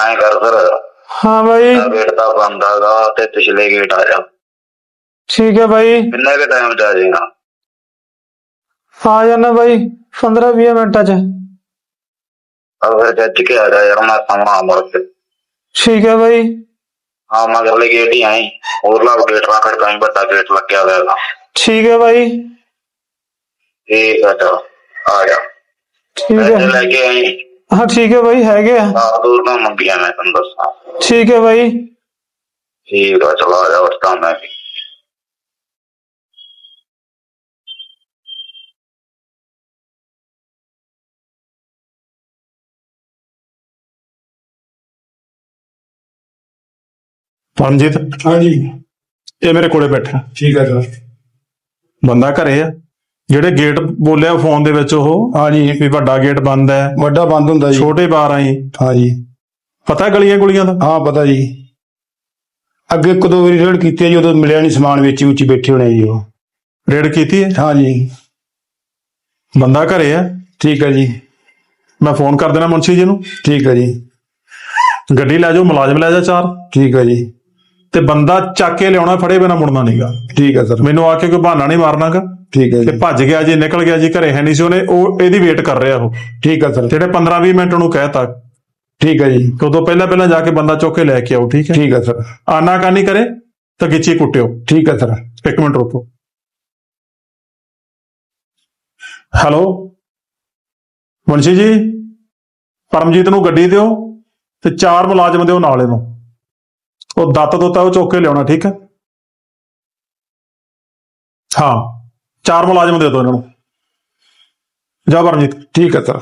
ਐਂ ਕਰ ਫਿਰ। ਹਾਂ ਬਾਈ। ਗੇਟ ਤਾਂ ਬੰਦ ਹੈਗਾ ਤੇ ਪਿਛਲੇ ਗੇਟ ਆ ਜਾ। ਠੀਕ ਹੈ ਬਾਈ। ਕਿੰਨੇ ਕੇ ਟਾਈਮ ਚ ਆ ਜਾਏਗਾ? ਆ ਜਾਣਾ ਬਾਈ 15 20 ਮਿੰਟਾਂ ਚ। ਆ ਫਿਰ ਜੱਜ ਕੇ ਆ ਜਾ ਯਾਰ ਮੈਂ ਸਾਹਮਣਾ ਮੁੜ ਕੇ। ਠੀਕ ਹੈ ਬਾਈ। ਹਾਂ ਮਗਰਲੇ ਗੇਟ ਹੀ ਆਈ ਹੋਰ ਲਾ ਗੇਟ ਨਾ ਖੜਕਾਈ ਵੱਡਾ ਗੇਟ ਲੱਗਿਆ ਹੋਇਆ ਹੈਗਾ ਠੀਕ ਹੈ ਬਾਈ ਠੀਕ ਆ ਚਲ ਆ ਜਾ ਠੀਕ ਪੈਸੇ ਹੈ ਲੈ ਕੇ ਆਈ ਹਾਂ ਠੀਕ ਹੈ ਬਾਈ ਹੈਗੇ ਆ ਆਹ ਦੂਰ ਨਾ ਮੰਗੀਆਂ ਮੈਂ ਤੈਨੂੰ ਦੱਸਾਂ ਠੀਕ ਹੈ ਬਾਈ ਠੀਕ ਆ ਚਲ ਆ ਜਾ ਉੱਠਦਾ ਪਰਮਜੀਤ? ਹਾਂਜੀ। ਇਹ ਮੇਰੇ ਕੋਲੇ ਬੈਠਾ। ਠੀਕ ਹੈ ਸਰ। ਬੰਦਾ ਘਰੇ ਆ। ਜਿਹੜੇ ਗੇਟ ਬੋਲਿਆ ਫੋਨ ਦੇ ਵਿੱਚ ਉਹ ਹਾਂਜੀ। ਵੀ ਵੱਡਾ ਗੇਟ ਬੰਦ ਹੈ। ਵੱਡਾ ਬੰਦ ਹੁੰਦਾ ਜੀ। ਛੋਟੇ ਬਾਰ ਆਈ ਹਾਂਜੀ। ਪਤਾ ਗਲੀਆਂ ਗੁਲੀਆਂ ਦਾ? ਹਾਂ ਪਤਾ ਜੀ। ਅੱਗੇ ਇੱਕ ਦੋ ਵਾਰੀ ਰੇਡ ਕੀਤੀ ਹੈ ਜੀ ਉਦੋਂ ਮਿਲਿਆ ਨਹੀਂ ਸਮਾਨ ਵਿੱਚ ਹੀ ਉੱਚੀ ਬੈਠੇ ਹੋਣੇ ਜੀ ਉਹ। ਰੇਡ ਕੀਤੀ ਹੈ? ਹਾਂਜੀ। ਬੰਦਾ ਘਰੇ ਆ? ਠੀਕ ਹੈ ਜੀ। ਮੈਂ ਫੋਨ ਕਰ ਦੇਣਾ ਮੁੰਸ਼ੀ ਜੀ ਨੂੰ। ਠੀਕ ਹੈ ਜੀ। ਗੱਡੀ ਲੈ ਜਾਓ ਮੁਲਾਜ਼ਮ ਲੈ ਜਾ ਚਾਰ। ਠੀਕ ਹੈ ਜੀ। ਤੇ ਬੰਦਾ ਚੱਕ ਕੇ ਲਿਆਉਣਾ ਫੜੇ ਬਿਨਾ ਮੁੜਨਾ ਨਹੀਂਗਾ ਠੀਕ ਹੈ ਸਰ। ਮੈਨੂੰ ਆ ਕੇ ਕੋਈ ਬਹਾਨਾ ਨਹੀਂ ਮਾਰਨਾਗਾ। ਠੀਕ ਹੈ ਤੇ ਜੀ। ਭੱਜ ਗਿਆ ਜੀ ਨਿਕਲ ਗਿਆ ਜੀ ਘਰੇ ਹੈ ਨਹੀਂ ਸੀ ਉਹਨੇ ਉਹ ਇਹਦੀ ਵੇਟ ਕਰ ਰਿਹਾ ਉਹ। ਠੀਕ ਹੈ ਸਰ। ਜਿਹੜੇ 15-20 ਮਿੰਟ ਉਹਨੂੰ ਕਹਿਤਾ। ਠੀਕ ਹੈ ਜੀ। ਉਦੋਂ ਪਹਿਲਾਂ ਪਹਿਲਾਂ ਜਾ ਕੇ ਬੰਦਾ ਚੁੱਕ ਕੇ ਲੈ ਕੇ ਆਓ ਠੀਕ ਹੈ? ਠੀਕ ਹੈ ਸਰ। ਆਨਾ ਕਾਨੀ ਕਰੇ ਤਾਂ ਗਿੱਚੀ ਕੁੱਟਿਓ। ਠੀਕ ਹੈ ਸਰ। ਇੱਕ ਮਿੰਟ ਰੁਕੋ। ਹੈਲੋ? ਮੁੰਸ਼ੀ ਜੀ ਪਰਮਜੀਤ ਨੂੰ ਗੱਡੀ ਦਿਓ ਤੇ ਚਾਰ ਮੁਲਾਜ਼ਮ ਦਿਓ ਨਾਲ ਇਹਨੂੰ। ਉਹ ਦੱਤ ਦੋਤਾ ਉਹ ਚੁੱਕ ਕੇ ਲਿਆਉਣਾ, ਠੀਕ ਹੈ? ਹਾਂ, ਚਾਰ ਮੁਲਾਜ਼ਮ ਦੇ ਦਿਓ ਇਹਨਾਂ ਨੂੰ। ਜਾ ਪਰਮਜੀਤ, ਠੀਕ ਹੈ ਸਰ